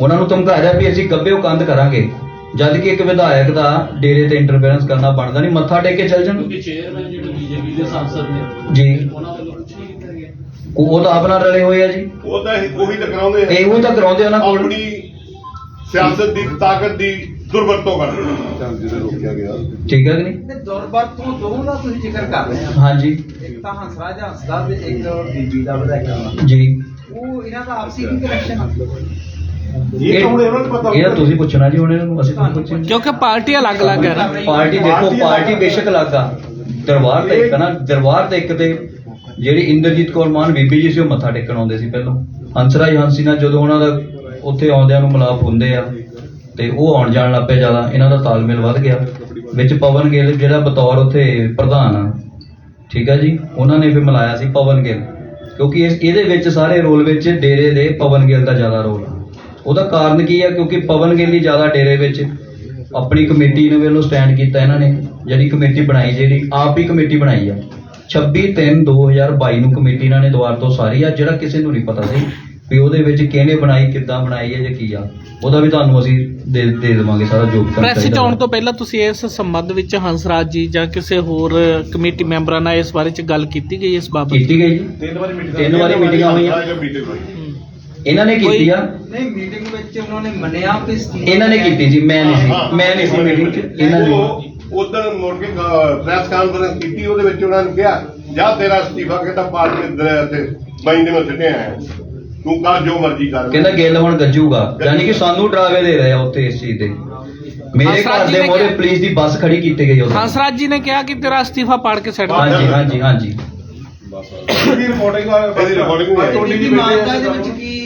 ਉਹਨਾਂ ਨੂੰ ਧਮਕਾਇਆ ਜਾ ਵੀ ਅਸੀਂ ਗੱਬਿਓ ਕੰਧ ਕਰਾਂਗੇ। ਜਦ ਕਿ ਇੱਕ ਵਿਧਾਇਕ ਦਾ ਡੇਰੇ ਤੇ ਇੰਟਰਫੇਰੈਂਸ ਕਰਨਾ ਬਣਦਾ ਨਹੀਂ ਮੱਥਾ ਟੇਕ ਕੇ ਚੱਲ ਜਾਣ। ਕਿਉਂਕਿ ਚੇਅਰਮੈਨ ਜਿਹੜੇ ਬੀਜੇਪੀ ਦੇ ਸਾਂਸਦ ਨੇ। ਜੀ। ਉਹਨਾਂ ਵੱਲੋਂ ਕੁਝ ਨਹੀਂ ਕੀਤਾ ਗਿਆ। ਉਹ ਤਾਂ ਆਪਣਾ ਰਲੇ ਹੋਏ ਆ ਜੀ। ਉਹ ਤਾਂ ਇਹ- ਉਹੀ ਤਾਂ ਕਰਾਉਂਦੇ ਆ। ਇਹੋ ਤਾਂ ਕਰਾਉਂਦੇ ਉਹਨਾਂ ਕੋਲ ਆਪਣੀ ਸਿਆਸਤ ਦੀ ਤਾਕਤ ਦੀ ਦੁਰਵਰਤੋਂ ਕਰਦੇ ਆ। ਠੀਕ ਹੈ ਕਿ ਨਹੀਂ? ਤੇ ਦੁਰਵਰਤੋਂ ਦੋ ਦਾ ਤੁਸੀਂ ਜ਼ਿਕਰ ਕਰ ਰਹੇ ਆ। ਹਾਂਜੀ। ਇੱਕ ਤਾਂ ਹੰਸਰਾਜ ਹੰਸਦਾ ਤੇ ਇੱਕ ਬੀਬੀ ਦਾ ਵਿਧਾਇਕ ਜੀ। ਉਹ ਇਹਨਾਂ ਦਾ ਆਪਸੀ ਕੀ ਕਨੈਕਸ਼ਨ ਆ। ਇਹ ਤਾਂ ਹੁਣ ਇਹਨਾਂ ਨੂੰ ਪਤਾ ਇਹ ਤੁਸੀਂ ਪੁੱਛਣਾ ਜੀ ਹੁਣ ਇਹਨਾਂ ਨੂੰ ਅਸੀਂ ਤਾਂ ਪੁੱਛਣਾ ਕਿਉਂਕਿ ਪਾਰਟੀ ਅਲੱਗ-ਅਲੱਗ ਹੈ ਨਾ। ਪਾਰਟੀ ਦੇਖੋ ਪਾਰਟੀ ਬੇਸ਼ੱਕ ਲੱਗਾ ਦਰਬਾਰ ਤੇ ਇੱਕ ਨਾ ਦਰਬਾਰ ਤੇ ਇੱਕ ਤੇ ਜਿਹੜੀ ਇੰਦਰਜੀਤ ਕੌਰ ਮਾਨ ਬੀਬੀ ਜੀ ਸੀ ਉਹ ਮੱਥਾ ਟੇਕਣ ਆਉਂਦੇ ਸੀ ਪਹਿਲਾਂ। ਹੰਸਰਾਜ ਹੰਸੀ ਨਾਲ ਜਦੋਂ ਉਹਨਾਂ ਦਾ ਉੱਥੇ ਆਉਂਦਿਆਂ ਨੂੰ ਮਿਲਾਪ ਹੁੰਦੇ ਆ ਤੇ ਉਹ ਆਉਣ ਜਾਣ ਲੱਗ ਪਏ ਜ਼ਿਆਦਾ। ਇਹਨਾਂ ਦਾ ਤਾਲਮੇਲ ਵੱਧ ਗਿਆ। ਵਿੱਚ ਪਵਨ ਗਿੱਲ ਜਿਹੜਾ ਬਤੌਰ ਉੱਥੇ ਪ੍ਰਧਾਨ ਆ। ਠੀਕ ਆ ਜੀ? ਉਹਨਾਂ ਨੇ ਵੀ ਮਿਲਾਇਆ ਸੀ ਪਵਨ ਗਿੱਲ। ਕਿਉਂਕਿ ਇਸ ਇਹਦੇ ਵਿੱਚ ਸਾਰੇ ਰੋਲ ਵਿੱਚ ਡੇਰੇ ਦੇ ਪਵਨ ਗਿੱਲ ਦਾ ਜ਼ਿਆਦਾ ਰੋਲ ਆ। ਉਹਦਾ ਕਾਰਨ ਕੀ ਆ? ਕਿਉਂਕਿ ਪਵਨ ਗਿੱਲ ਹੀ ਜ਼ਿਆਦਾ ਡੇਰੇ ਵਿੱਚ। ਆਪਣੀ ਕਮੇਟੀ ਨੂੰ ਵੱਲੋਂ ਸਟੈਂਡ ਕੀਤਾ ਇਹਨਾਂ ਨੇ। ਜਿਹੜੀ ਕਮੇਟੀ ਬਣਾਈ ਜਿਹੜੀ ਆਪ ਹੀ ਕਮੇਟੀ ਬਣਾਈ ਆ। 26 3 2022 ਨੂੰ ਕਮੇਟੀ ਇਹਨਾਂ ਨੇ ਦੁਆਰ ਤੋਂ ਸਾਰੀ ਆ। ਜਿਹੜਾ ਕਿਸੇ ਨੂੰ ਨਹੀਂ ਪਤਾ ਸੀ ਵੀ ਉਹਦੇ ਵਿੱਚ ਕਿਹਨੇ ਬਣਾਈ ਕਿੱਦਾਂ ਬਣਾਈ ਹੈ ਜਾਂ ਕੀ ਆ। ਉਹਦਾ ਵੀ ਤੁਹਾਨੂੰ ਅਸੀਂ ਦੇ ਦੇ ਦੇਵਾਂਗੇ ਸਾਰਾ ਯੋਗਦਾਨ ਪ੍ਰੈਸ 'ਚ ਆਉਣ ਤੋਂ ਪਹਿਲਾਂ ਤੁਸੀਂ ਇਸ ਸੰਬੰਧ ਵਿੱਚ ਹੰਸਰਾਜ ਜੀ ਜਾਂ ਕਿਸੇ ਹੋਰ ਕਮੇਟੀ ਮੈਂਬਰਾਂ ਨਾਲ ਇਸ ਬਾਰੇ 'ਚ ਗੱਲ ਕੀਤੀ ਗਈ ਇਸ ਬਾਬਤ? ਕੀਤੀ ਗਈ ਜੀ। ਤਿੰਨ ਵਾਰੀ ਮੀਟਿੰਗ ਤਿੰਨ ਵਾਰੀ ਮੀਟਿੰਗਾਂ ਹੋਈਆਂ ਆਹ ਜੋ meeting ਹੋਈ। ਇਹਨਾਂ ਨੇ ਕੀਤੀ ਆ? ਨਹੀਂ ਮੀਟਿੰਗ ਵਿੱਚ ਉਹਨਾਂ ਨੇ ਮੰਨਿਆ ਕਿ ਇਹਨਾਂ ਨੇ ਕੀਤੀ ਜੀ ਮੈਂ ਨਹੀਂ ਸੀ ਮੈਂ ਨਹੀਂ ਸੀ ਮੀਟਿੰਗ ਇਹਨਾਂ ਨੇ ਉਦੋਂ ਮੁੜ ਕੇ ਪ੍ਰੈਸ ਕਾਨਫਰੰਸ ਕੀਤੀ ਉਹਦੇ ਵਿੱਚ ਉਹਨਾਂ ਨੇ ਕਿਹਾ ਜਾ ਤੇਰਾ ਅਸਤੀਫਾ ਕਹਿੰਦਾ ਪਾਰਟੀ ਦੇ ਦਰਿਆ ਤੇ ਬਾਈਂਦੇ ਮੈਂ ਸਿੱਟੇ ਆਇਆ। ਤੂੰ ਕਰ ਜੋ ਮਰਜ਼ੀ ਕਰ। ਕਹਿੰਦਾ ਗਿੱਲ ਹੁਣ ਗੱਜੂਗਾ। ਯਾਨੀ ਕਿ ਸਾਨੂੰ ਡਰਾਵੇ ਦੇ ਰਹੇ ਆ ਉੱਥੇ ਇਸ ਚੀਜ਼ ਦੇ। ਮੇਰੇ ਘਰ ਦੇ ਮੋਰੇ ਪੁਲਿਸ ਦੀ ਬੱਸ ਖੜੀ ਕੀਤੀ ਗਈ ਉਦੋਂ ਹੰਸਰਾਜ ਜੀ ਨੇ ਕਿਹਾ ਕਿ ਤੇਰਾ ਅਸਤੀਫਾ ਪਾੜ ਕੇ ਛੱਡ ਹਾਂਜੀ ਹਾਂਜੀ ਹਾਂਜੀ। ਇਹਦੀ ਰਿਪੋਰਟਿੰਗ ਆ ਇਹਦੀ recording ਵੀ ਆਈ। ਬੀਬੀ ਮਾਨਤਾ ਦੇ ਵਿੱਚ ਕੀ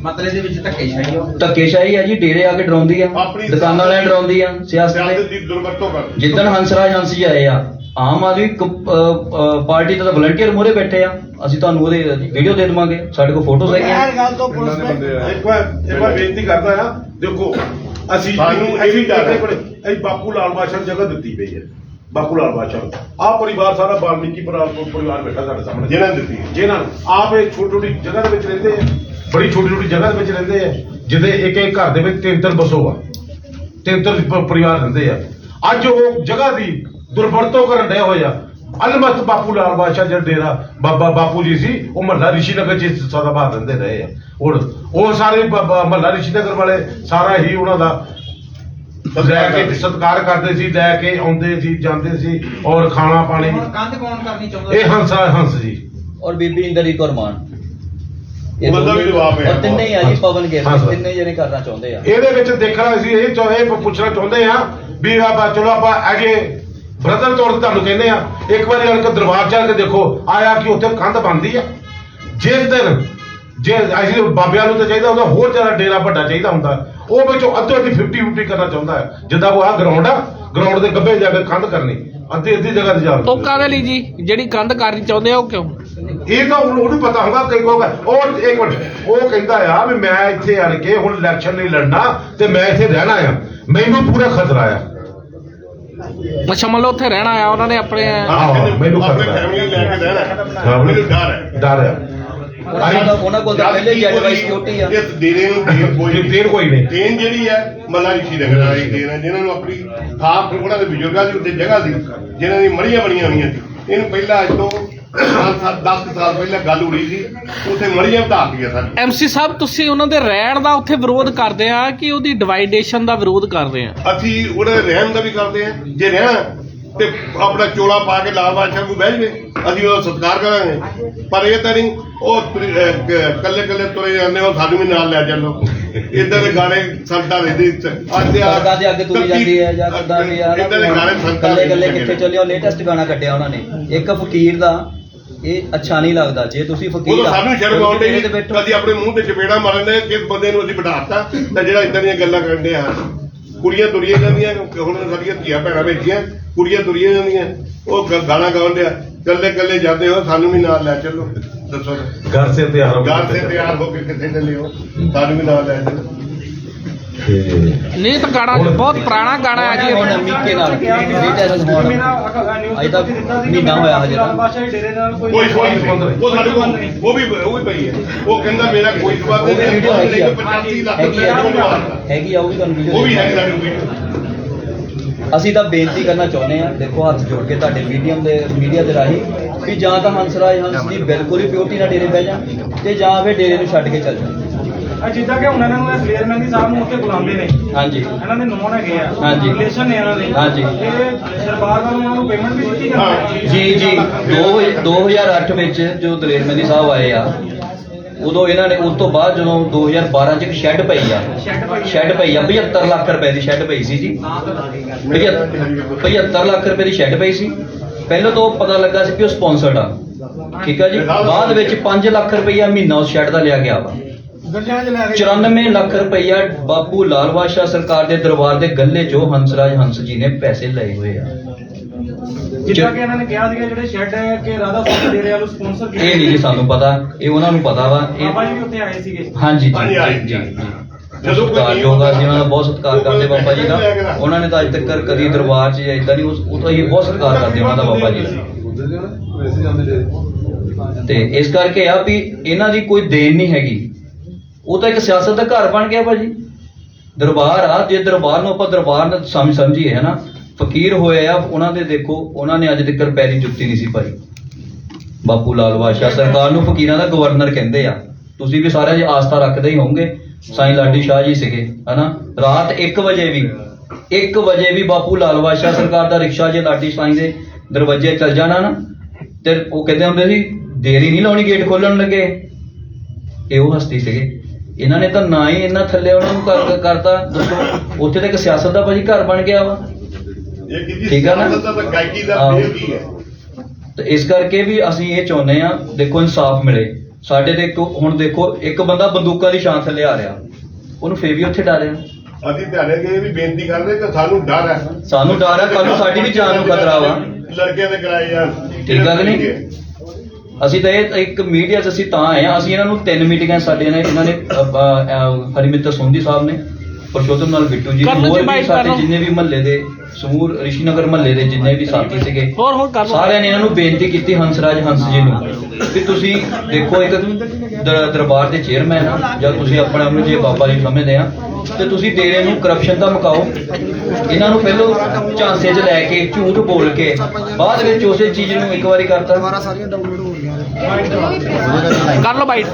ਮਤਲਬ ਦੇ ਵਿੱਚ ਧੱਕੇ ਛਾਈ ਹੋ ਧੱਕੇਸ਼ਾਹੀ ਆ ਜੀ ਡੇਰੇ ਆ ਕੇ ਡਰਾਉਂਦੀ ਆ ਆਪਣੀ ਦੁਕਾਨਾਂ ਵਾਲਿਆਂ ਡਰਾਉਂਦੀ ਆ ਸਿਆਸਤ ਸਿਆਸਤ ਦੇ ਦੀ ਦੁਰਵਰਤੋਂ ਕਰ ਜਿੱਦਣ ਹੰਸਰਾਜ ਹੰਸੀ ਆਏ ਆ ਆਮ ਆਦਮੀ ਕ- ਅ, ਅ, ਪਾਰਟੀ ਦਾ ਵਲੰਟੀਅਰ ਮੋਰੇ ਬੈਠੇ ਆ। ਅਸੀਂ ਤੁਹਾਨੂੰ ਉਹਦੇ ਵੀਡੀਓ ਦੇ ਦੇਵਾਂਗੇ ਸਾਡੇ ਕੋਲ ਫੋਟੋਜ਼ ਹੈਗੀਆਂ। ਇਹ ਗੱਲ ਤੋਂ ਪੁਲਿਸ ਨੇ ਇੱਕ ਵਾਰ ਇੱਕ ਵਾਰ ਬੇਨਤੀ ਕਰਦਾ ਆ ਦੇਖੋ ਅਸੀਂ ਇਹ ਵੀ ਬਾਪੂ ਲਾਲ ਬਾਦਸ਼ਾਹ ਨੂੰ ਜਗ੍ਹਾ ਦਿੱਤੀ ਪਈ ਹੈ। ਬਾਪੂ ਲਾਲ ਬਾਦਸ਼ਾਹ ਆਹ ਪਰਿਵਾਰ ਸਾਰਾ ਬਾਲਮੀਕੀ ਪਰਿਵਾਰ ਪਰਿਵਾਰ ਬੈਠਾ ਸਾਡੇ ਸਾਹਮਣੇ। ਜਿਹਨਾਂ ਨੇ ਦਿੱਤੀ ਜਿਨ੍ਹਾਂ ਨੂੰ। ਆਪ ਇਹ ਛੋਟੀ ਛੋਟੀ ਜਗ੍ਹਾ ਦੇ ਵਿੱਚ ਰਹਿੰਦੇ ਆ। ਬੜੀ ਛੋਟੀ ਛੋਟੀ ਜਗ੍ਹਾ ਦੇ ਵਿੱਚ ਰਹਿੰਦੇ ਆ ਜਿਹਦੇ ਇੱਕ ਇੱਕ ਘਰ ਦੇ ਵਿੱਚ ਤਿੰਨ ਤਿੰਨ ਬਸੋ ਆ। ਤਿੰਨ ਤਿੰਨ ਪ- ਪਰਿਵਾਰ ਰਹਿੰਦੇ ਆ। ਅੱਜ ਉਹ ਜਗ੍ਹਾ ਦੀ ਦੁਰਵਰਤੋਂ ਕਰਨ ਡਏ ਹੋਏ ਆ ਅਲਮਤ ਬਾਪੂ ਲਾਲ ਬਾਦਸ਼ਾਹ ਜਿਹੜਾ ਡੇਰਾ ਬਾਬਾ ਬਾਪੂ ਜੀ ਸੀ ਉਹ ਮਹੱਲਾ ਰਿਸ਼ੀ ਨਗਰ ਚ ਸਦਾ ਬਾਹਰ ਰਹਿੰਦੇ ਰਹੇ ਆ। ਹੁਣ ਉਹ ਸਾਰੇ ਮਹੱਲਾ ਰਿਸ਼ੀ ਨਗਰ ਵਾਲੇ ਸਾਰਾ ਹੀ ਉਹਨਾਂ ਦਾ ਲੈ ਕੇ ਸਤਿਕਾਰ ਕਰਦੇ ਸੀ ਲੈ ਕੇ ਆਉਂਦੇ ਸੀ ਜਾਂਦੇ ਸੀ ਔਰ ਖਾਣਾ ਪਾਣੀ। ਹੁਣ ਕੰਧ ਕੌਣ ਕਰਨੀ ਚਾਹੁੰਦਾ ਇਹ ਹੰਸਾ ਹੰਸ ਜੀ। ਔਰ ਬੀਬੀ ਇੰਦਰੀ ਕੌਰ ਮਾਨ। ਇਹ ਉਹਦਾ ਵੀ ਦੋਨੇ- ਜਵਾਬ ਹੈ। ਔਰ ਤਿੰਨੇ ਹੀ ਆ ਜੀ ਪਵਨ ਹਾਂ ਗੇਰ ਸਰ। ਤਿੰਨੇ ਜਿਹੜੇ ਕਰਨਾ ਚਾਹੁੰਦੇ ਆ। ਇਹਦੇ ਵਿੱਚ ਦੇਖਣਾ ਸੀ ਇਹ ਚੋ ਇਹ ਪੁੱਛਣਾ ਚਾਹੁੰਦੇ ਆ ਵੀ ਆਪਾਂ ਚਲੋ ਆਪਾਂ ਅਗੇ ਬ੍ਰਦਰ ਤੌਰ ਤੇ ਤੁਹਾਨੂੰ ਕਹਿੰਦੇ ਆ ਇੱਕ ਵਾਰੀ ਅਣ ਕੇ ਦਰਬਾਰ ਚੱਲ ਕੇ ਦੇਖੋ ਆਇਆ ਕਿ ਉੱਥੇ ਕੰਧ ਬਣਦੀ ਆ। ਜਿਸ ਦਿਨ ਜੇ ਅਸੀਂ ਬਾਬਿਆਂ ਨੂੰ ਤਾਂ ਚਾਹੀਦਾ ਹੁੰਦਾ ਹੋਰ ਜ਼ਿਆਦਾ ਡੇਰਾ ਵੱਡਾ ਚਾਹੀਦਾ ਹੁੰਦਾ। ਉਹ ਵਿੱਚੋਂ ਅੱਧੋ ਅੱਧੀ 50 50 ਕਰਨਾ ਚਾਹੁੰਦਾ ਹੈ। ਜਿੱਦਾਂ ਉਹ ਆ ਗਰਾਊਂਡ ਆ ਗਰਾਊਂਡ ਦੇ ਗੱਬੇ ਜਾ ਕੇ ਕੰਧ ਕਰਨੀ ਅੱਧੀ ਅੱਧੀ ਜਗ੍ਹਾ ਤੇ ਜਾ ਉਹ ਕਾਹਦੇ ਲਈ ਜੀ? ਜਿਹੜੀ ਕੰਧ ਕਰਨੀ ਚਾਹੁੰਦੇ ਆ ਉਹ ਕਿਉਂ? ਇਹ ਤਾਂ ਉਹਨੂੰ ਉਹਨੂੰ ਪਤਾ ਹੋਗਾ ਕਈ ਕਹੋਗਾ ਉਹ ਇੱਕ ਮਿੰਟ ਉਹ ਕਹਿੰਦਾ ਆ ਵੀ ਮੈਂ ਇੱਥੇ ਆਣ ਕੇ ਹੁਣ ਇਲੈਕਸ਼ਨ ਨਹੀਂ ਲੜਨਾ ਤੇ ਮੈਂ ਇੱਥੇ ਰਹਿਣਾ ਆ। ਮੈਨੂੰ ਪੂਰਾ ਖਤਰਾ ਆ। ਅੱਛਾ ਮੰਨ ਲਓ ਉੱਥੇ ਰਹਿਣਾ ਆ ਉਹਨਾਂ ਨੇ ਆਪਣੇ ਆਹੋ, ਮੈਨੂੰ ਆਪਣੇ ਖਤਰਾ ਹੈ। ਫੈਮਿਲੀ ਲੈ ਕੇ ਰਹਿਣਾ ਹਾਂ, ਮੈਨੂੰ ਡਰ ਹੈ ਡਰ ਆ। ਉਹਨਾਂ ਦਾ ਉਹਨਾਂ ਕੋਲ ਤਾਂ ਪਹਿਲੇ ਜੈਡ ਵਾਈ ਸਿਕਿਉਰਿਟੀ ਆ। ਇਸ ਡੇਰੇ ਨੂੰ ਦੇਣ ਕੋਈ ਜੇ ਦੇਣ ਕੋਈ ਨਹੀਂ। ਦੇਣ ਜਿਹੜੀ ਹੈ ਮੱਲਾ ਰਿਸ਼ੀ ਨਗਰ ਵਾਲੀ ਦੇਣ ਹੈ ਜਿਨ੍ਹਾਂ ਨੂੰ ਆਪਣੀ ਥਾਪ ਉਹਨਾਂ ਦੇ ਬਜ਼ੁਰਗਾਂ ਦੀ ਉੱਤੇ ਜਗ੍ਹਾ ਸੀ ਜਿਨ੍ਹਾਂ ਦੀ ਮੜੀਆਂ ਬਣੀਆਂ ਹੋਈਆਂ ਸੀ। ਇਹਨੂੰ ਪਹਿਲਾਂ ਅੱਜ ਤੋਂ 10 ਸਾਲ ਪਹਿਲਾਂ ਗੱਲ ਹੋਈ ਸੀ ਉੱਥੇ ਮੜੀਆਂ ਵਧਾਤੀਆਂ ਸਨ। ਐਮਸੀ ਸਾਹਿਬ ਤੁਸੀਂ ਉਹਨਾਂ ਦੇ ਰਹਿਣ ਦਾ ਉੱਥੇ ਵਿਰੋਧ ਕਰਦੇ ਆ ਕਿ ਉਹਦੀ ਡਿਵਾਈਡੇਸ਼ਨ ਦਾ ਵਿਰੋਧ ਕਰਦੇ ਆ? ਅਸੀਂ ਉਹਦੇ ਰਹਿਣ ਦਾ ਵੀ ਕਰਦੇ ਹਾਂ ਜੇ ਰਹਿਣਾ ਤੇ ਆਪਣਾ ਚੋਲਾ ਪਾ ਕੇ ਲਾਲ ਬਾਦਸ਼ਾਹ ਨੂੰ ਬਹਿ ਜਵੇ। ਅਸੀਂ ਉਹਦਾ ਸਤਿਕਾਰ ਕਰਾਂਗੇ। ਪਰ ਇਹ ਤਾਂ ਨਹੀਂ ਉਹ ਕੱਲੇ ਕੱਲੇ ਤੁਰੇ ਜਾਂਦੇ ਉਹ ਸਾਨੂੰ ਵੀ ਨਾਲ ਲੈ ਚੱਲੋ। ਇਦਾਂ ਦੇ ਗਾਣੇ ਸੰਤਾਂ ਦੇ ਅੱਜ ਆ ਸੜਕਾਂ ਤੇ ਅੱਗ ਤੁਰੀ ਜਾਂਦੀ ਹੈ ਜਾਂ ਕਿੱਦਾਂ ਵੀ ਆ ਇਦਾਂ ਦੇ ਗਾਣੇ ਸੰਤਾਂ ਕੱਲੇ ਕੱਲੇ ਕਿੱਥੇ ਚੱਲਿਓ ਲੇਟੈਸਟ ਗਾਣਾ ਕੱਢਿਆ ਉਹਨਾਂ ਨੇ। ਇੱਕ ਫਕੀਰ ਦਾ ਇਹ ਅੱਛਾ ਨਹੀਂ ਲੱਗਦਾ। ਜੇ ਤੁਸੀਂ ਫਕੀਰ ਆ, ਸਾਨੂੰ ਸ਼ਰਮ ਆਉਂਦੀ ਬੈਠੋ ਅਸੀਂ ਆਪਣੇ ਮੂੰਹ ਤੇ ਚਪੇੜਾ ਮਾਰਨ ਦੇ ਕਿਸ ਬੰਦੇ ਨੂੰ ਅਸੀਂ ਬਿਠਾਤਾ ਤਾਂ ਜਿਹੜਾ ਇਦਾਂ ਦੀਆਂ ਗੱਲਾਂ ਕਰਦੇ ਆ ਕੁੜੀਆਂ ਤੁਰੀਆਂ ਜਾਂਦੀਆਂ ਹੁਣ ਸਾਡੀਆਂ ਧੀਆਂ ਭੈਣਾਂ ਵੇਖੀਆਂ ਕੁੜੀਆਂ ਤੁਰੀਆਂ ਜਾਂਦੀਆਂ। ਉਹ ਗਾਣਾ ਗਾਉਂਦੇ ਆ ਕੱਲੇ ਕੱਲੇ ਜਾਂਦੇ ਹੋ ਸਾਨੂੰ ਵੀ ਨਾਲ ਲੈ ਚੱਲੋ। ਦੱਸੋ। ਘਰ ਸੇ ਤਿਆਰ ਹੋ ਗਾਰ ਸੇ ਤਿਆਰ ਹੋ ਕੇ ਕਿੱਥੇ ਚੱਲੇ ਹੋ? ਸਾਨੂੰ ਵੀ ਨਾਲ ਲੈ ਚੱਲੋ। ਨਹੀਂ ਤਾਂ ਗਾਣਾ ਬਹੁਤ ਪੁਰਾਣਾ ਗਾਣਾ ਹੈ ਜੀ। ਹੁਣ ਮੀਕੇ ਨਾਲ ਲੇਟੈਸਟ ਹੁਣ ਅਜੇ ਤੱਕ ਮਹੀਨਾ ਹੋਇਆ ਹਜੇ ਤਾਂ। ਕੋਈ ਕੋਈ ਨਹੀਂ। ਉਹ ਸਾਡੇ ਕੋਲ ਉਹ ਵੀ ਉਹ ਵੀ ਪਈ ਹੈ। ਉਹ ਕਹਿੰਦਾ ਮੇਰਾ ਕੋਈ ਵੀ ਨਹੀਂ ਵੀਡੀਓ ਹੈਗੀ ਆ। 85 ਲੱਖ ਹੈਗੀ ਰੁਪਏ ਆ। ਹੈਗੀ ਉਹ ਵੀ ਤੁਹਾਨੂੰ ਵੀਡੀਓ ਉਹ ਵੀ ਹੈ ਸਾਡੇ ਕੋਲ ਅਸੀਂ ਤਾਂ ਬੇਨਤੀ ਕਰਨਾ ਚਾਹੁੰਦੇ ਆ ਦੇਖੋ ਹੱਥ ਜੋੜ ਕੇ ਤੁਹਾਡੇ ਮੀਡੀਅਮ ਦੇ ਮੀਡੀਆ ਦੇ ਰਾਹੀਂ ਵੀ ਜਾਂ ਤਾਂ ਹੰਸਰਾਜ ਹੰਸ ਦੀ ਬਿਲਕੁਲ ਹੀ ਪਿਓਰਟੀ ਨਾਲ ਡੇਰੇ ਬਹਿ ਜਾਣ ਤੇ ਜਾਂ ਫਿਰ ਡੇਰੇ ਨੂੰ ਛੱਡ ਕੇ ਚੱਲ ਜਾਣ ਜਿੱਦਾਂ ਕਿ ਹੁਣ ਇਹਨਾਂ ਨੂੰ ਇਹ ਫਲੇਅਰਮੈਨ ਦੀ ਸਾਹਿਬ ਨੂੰ ਉੱਥੇ ਬੁਲਾਉਂਦੇ ਨੇ। ਹਾਂਜੀ। ਇਹਨਾਂ ਦੇ ਨੋਨ ਹੈਗੇ ਆ। ਹਾਂਜੀ। ਰਿਲੇਸ਼ਨ ਨੇ ਇਹਨਾਂ ਦੇ। ਹਾਂਜੀ। ਇਹ ਦਰਬਾਰ ਵੱਲੋਂ ਉਹਨਾਂ ਨੂੰ ਪੇਮੈਂਟ ਵੀ ਦਿੱਤੀ ਜਾਂਦੀ ਹੈ। ਜੀ ਜੀ। ਦੋ- 2008 ਵਿੱਚ ਜੋ ਦਲੇਰ ਮਹਿੰਦੀ ਸਾਹਿਬ ਆਏ ਆ ਉਦੋਂ ਇਹਨਾਂ ਨੇ ਉਸ ਤੋਂ ਬਾਅਦ ਜਦੋਂ 2012 ਚ ਇੱਕ ਸ਼ੈੱਡ ਪਈ ਆ। ਸ਼ੈੱਡ ਪਈ ਆ। 75 ਲੱਖ ਰੁਪਏ ਦੀ ਸ਼ੈੱਡ ਪਈ ਸੀ ਜੀ। 75 ਲੱਖ ਰੁਪਏ ਦੀ ਸ਼ੈੱਡ ਪਈ ਸੀ। ਪਹਿਲਾਂ ਤੋਂ ਪਤਾ ਲੱਗਾ ਸੀ ਕਿ ਉਹ ਸਪਾਂਸਰਡ ਆ। ਠੀਕ ਆ ਜੀ? ਬਾਅਦ ਵਿੱਚ 5 ਲੱਖ ਰੁਪਈਆ ਮਹੀਨਾ ਉਸ ਸ਼ੈੱਡ ਦਾ ਲਿਆ ਗਿਆ ਵਾ। ਗੱਡੀਆਂ 'ਚ ਲੈ ਕੇ 94 ਲੱਖ ਰੁਪਈਆ ਬਾਪੂ ਲਾਲ ਬਾਦਸ਼ਾਹ ਸਰਕਾਰ ਦੇ ਦਰਬਾਰ ਦੇ ਗੱਲੇ ਚੋਂ ਹੰਸਰਾਜ ਹੰਸ ਜੀ ਨੇ ਪੈਸੇ ਲਏ ਹੋਏ ਆ। ਜਿੱਦਾਂ ਕਿ ਇਹਨਾਂ ਨੇ ਕਿਹਾ ਸੀਗਾ ਜਿਹੜੇ ਸ਼ੈੱਡ ਹੈ ਕਿ ਰਾਧਾ ਸੋਨਾ ਡੇਰੇ ਵਾਲੂ ਸਪਾਂਸਰ ਇਹ ਨਹੀਂ ਜੀ ਸਾਨੂੰ ਪਤਾ ਇਹ ਉਹਨਾਂ ਨੂੰ ਪਤਾ ਵਾ ਇਹ ਬਾਬਾ ਜੀ ਵੀ ਉੱਥੇ ਆਏ ਸੀਗੇ। ਹਾਂਜੀ ਹਾਂਜੀ, ਜੀ ਜਦੋਂ ਸਤਿਕਾਰਯੋਗ ਆ ਸੀ ਉਹਨਾਂ ਦਾ ਬਹੁਤ ਸਤਿਕਾਰ ਕਰਦੇ ਬਾਬਾ ਜੀ ਦਾ। ਉਹਨਾਂ ਨੇ ਤਾਂ ਅੱਜ ਤੱਕ ਕਦੀ ਦਰਬਾਰ 'ਚ ਜਾਂ ਇਦਾਂ ਨਹੀਂ ਉਸ- ਉਹ ਤਾਂ ਇਹ ਬਹੁਤ ਸਤਿਕਾਰ ਕਰਦੇ ਉਹਨਾਂ ਦਾ ਬਾਬਾ ਜੀ ਦਾ। ਵੈਸੇ ਜਾਂਦੇ ਜੇ ਤੇ ਇਸ ਕਰਕੇ ਆ ਵੀ ਇਹਨਾਂ ਦੀ ਕੋਈ ਦੇਣ ਨਹੀਂ ਹੈਗੀ। ਉਹ ਤਾਂ ਇੱਕ ਸਿਆਸਤ ਦਾ ਘਰ ਬਣ ਗਿਆ ਭਾਜੀ। ਦਰਬਾਰ ਆ, ਜੇ ਦਰਬਾਰ ਨੂੰ ਆਪਾਂ ਦਰਬਾਰ ਨੂੰ ਸਮਝ ਸਮਝੀਏ ਹੈ ਨਾ ਫਕੀਰ ਹੋਏ ਆ, ਉਹਨਾਂ ਦੇ ਦੇਖੋ, ਉਹਨਾਂ ਨੇ ਅੱਜ ਤੱਕ ਪੈਰੀ ਜੁੱਤੀ ਨਹੀਂ ਸੀ ਪਾਈ। ਬਾਪੂ ਲਾਲ ਬਾਦਸ਼ਾਹ ਸਰਕਾਰ ਨੂੰ ਫਕੀਰਾਂ ਦਾ ਗਵਰਨਰ ਕਹਿੰਦੇ ਆ। ਤੁਸੀਂ ਵੀ ਸਾਰਿਆਂ 'ਚ ਆਸਥਾ ਰੱਖਦੇ ਹੀ ਹੋਵੋਗੇ। ਸਾਈਂ ਲਾਡੀ ਸ਼ਾਹ ਜੀ ਸੀਗੇ, ਹਨਾ? ਰਾਤ 1 ਵਜੇ ਵੀ 1 ਵਜੇ ਵੀ ਬਾਪੂ ਲਾਲ ਬਾਦਸ਼ਾਹ ਸਰਕਾਰ ਦਾ ਰਿਕਸ਼ਾ ਜੇ ਲਾਡੀ ਸਾਈਂ ਦੇ ਦਰਵਾਜ਼ੇ ਚੱਲ ਜਾਣਾ ਨਾ, ਤੇ ਉਹ ਕਹਿੰਦੇ ਹੁੰਦੇ ਸੀ, ਦੇਰੀ ਨਹੀਂ ਲਾਉਣੀ, ਗੇਟ ਖੋਲਣ ਲੱਗੇ। ਇਹ ਹਸਤੀ ਸੀਗੇ। ਇਹਨਾਂ ਨੇ ਤਾਂ ਨਾ ਹੀ ਇੰਨਾ ਥੱਲੇ ਉਹਨਾਂ ਨੂੰ ਕਰ ਕਰਤਾ। ਦੱਸੋ ਉੱਥੇ ਤਾਂ ਇੱਕ ਸਿਆਸਤ ਦਾ ਭਾਜੀ ਘਰ ਬਣ ਗਿਆ ਵਾ। ਇਹ ਕਿਹਦੀ ਠੀਕ ਆ ਨਾ? ਸਿਆਸਤ ਦਾ ਤਾਂ ਗਾਇਕੀ ਦਾ। ਫੇਰ ਕੀ ਹੈ? ਤੇ ਇਸ ਕਰਕੇ ਵੀ ਅਸੀਂ ਇਹ ਚਾਹੁੰਦੇ ਆ ਦੇਖੋ ਇਨਸਾਫ ਮਿਲੇ। ਸਾਡੇ ਤੇ ਇੱਕ ਹੁਣ ਦੇਖੋ ਇੱਕ ਬੰਦਾ ਬੰਦੂਕਾਂ ਦੀ ਛਾਂ ਥੱਲੇ ਆ ਰਿਹਾ। ਉਹਨੂੰ ਫੇਰ ਵੀ ਉੱਥੇ ਡਰਿਆ। ਅਸੀਂ ਤੁਹਾਡੇ ਅੱਗੇ ਵੀ ਬੇਨਤੀ ਕਰਦੇ ਕਿ ਸਾਨੂੰ ਡਰ ਹੈ। ਸਾਨੂੰ ਡਰ ਹੈ ਕੱਲ ਨੂੰ ਸਾਡੀ ਵੀ ਜਾਨ ਨੂੰ ਖਤਰਾ ਵਾ। ਲੜਕਿਆਂ ਦੇ ਕਰਾਏ ਜਾਣ ਠੀਕ ਗੱਲ ਨਹੀਂ? ਅਸੀਂ ਤਾਂ ਇਹ ਇੱਕ ਮੀਡੀਆ 'ਚ ਅਸੀਂ ਤਾਂ ਆਏ ਆ ਅਸੀਂ ਇਹਨਾਂ ਨੂੰ ਤਿੰਨ ਮੀਟਿੰਗਾਂ ਸਾਡੇ ਨੇ। ਇਹਨਾਂ ਨੇ ਹਰਿਮਿੱਤਰ ਸੋਂਦੀ ਸਾਹਿਬ ਨੇ ਪਰਸ਼ੋਤਮ ਨਾਲ ਬਿੱਟੂ ਜੀ ਕਰਨ ਜੀ ਹੋਰ ਵੀ ਸਾਡੇ। ਜਿੰਨੇ ਵੀ ਮਹੱਲੇ ਦੇ ਸਮੂਹ ਰਿਸ਼ੀਨਗਰ ਮਹੱਲੇ ਦੇ ਜਿੰਨੇ ਵੀ ਸਾਥੀ ਸੀਗੇ ਹੋਰ ਹੋਰ ਕਰ ਲਓ। ਸਾਰਿਆਂ ਨੇ ਇਹਨਾਂ ਨੂੰ ਬੇਨਤੀ ਕੀਤੀ ਹੰਸਰਾਜ ਹੰਸ ਜੀ ਨੂੰ ਕਿ ਤੁਸੀਂ ਦੇਖੋ ਇੱਕ ਦਰ- ਦਰਬਾਰ ਦੇ ਚੇਅਰਮੈਨ ਆ ਜਾਂ ਤੁਸੀਂ ਆਪਣੇ ਆਪ ਨੂੰ ਜੇ ਬਾਬਾ ਜੀ ਸਮਝਦੇ ਆ ਤੇ ਤੁਸੀਂ ਡੇਰੇ ਨੂੰ ਕਰਪਸ਼ਨ ਦਾ ਮਕਾਓ। ਇਹਨਾਂ ਨੂੰ ਪਹਿਲੋਂ ਝਾਂਸੇ 'ਚ ਲੈ ਕੇ ਝੂਠ ਬੋਲ ਕੇ ਬਾਅਦ ਵਿੱਚ ਉਸੇ ਚੀਜ਼ ਨੂੰ ਇੱਕ ਵਾਰੀ ਕਰਤਾ। ਸਾਰੀਆਂ ਡਾਊਨਲੋਡ ਹੋ ਨੇ। ਕਰ ਲਓ ਬਾਈਟ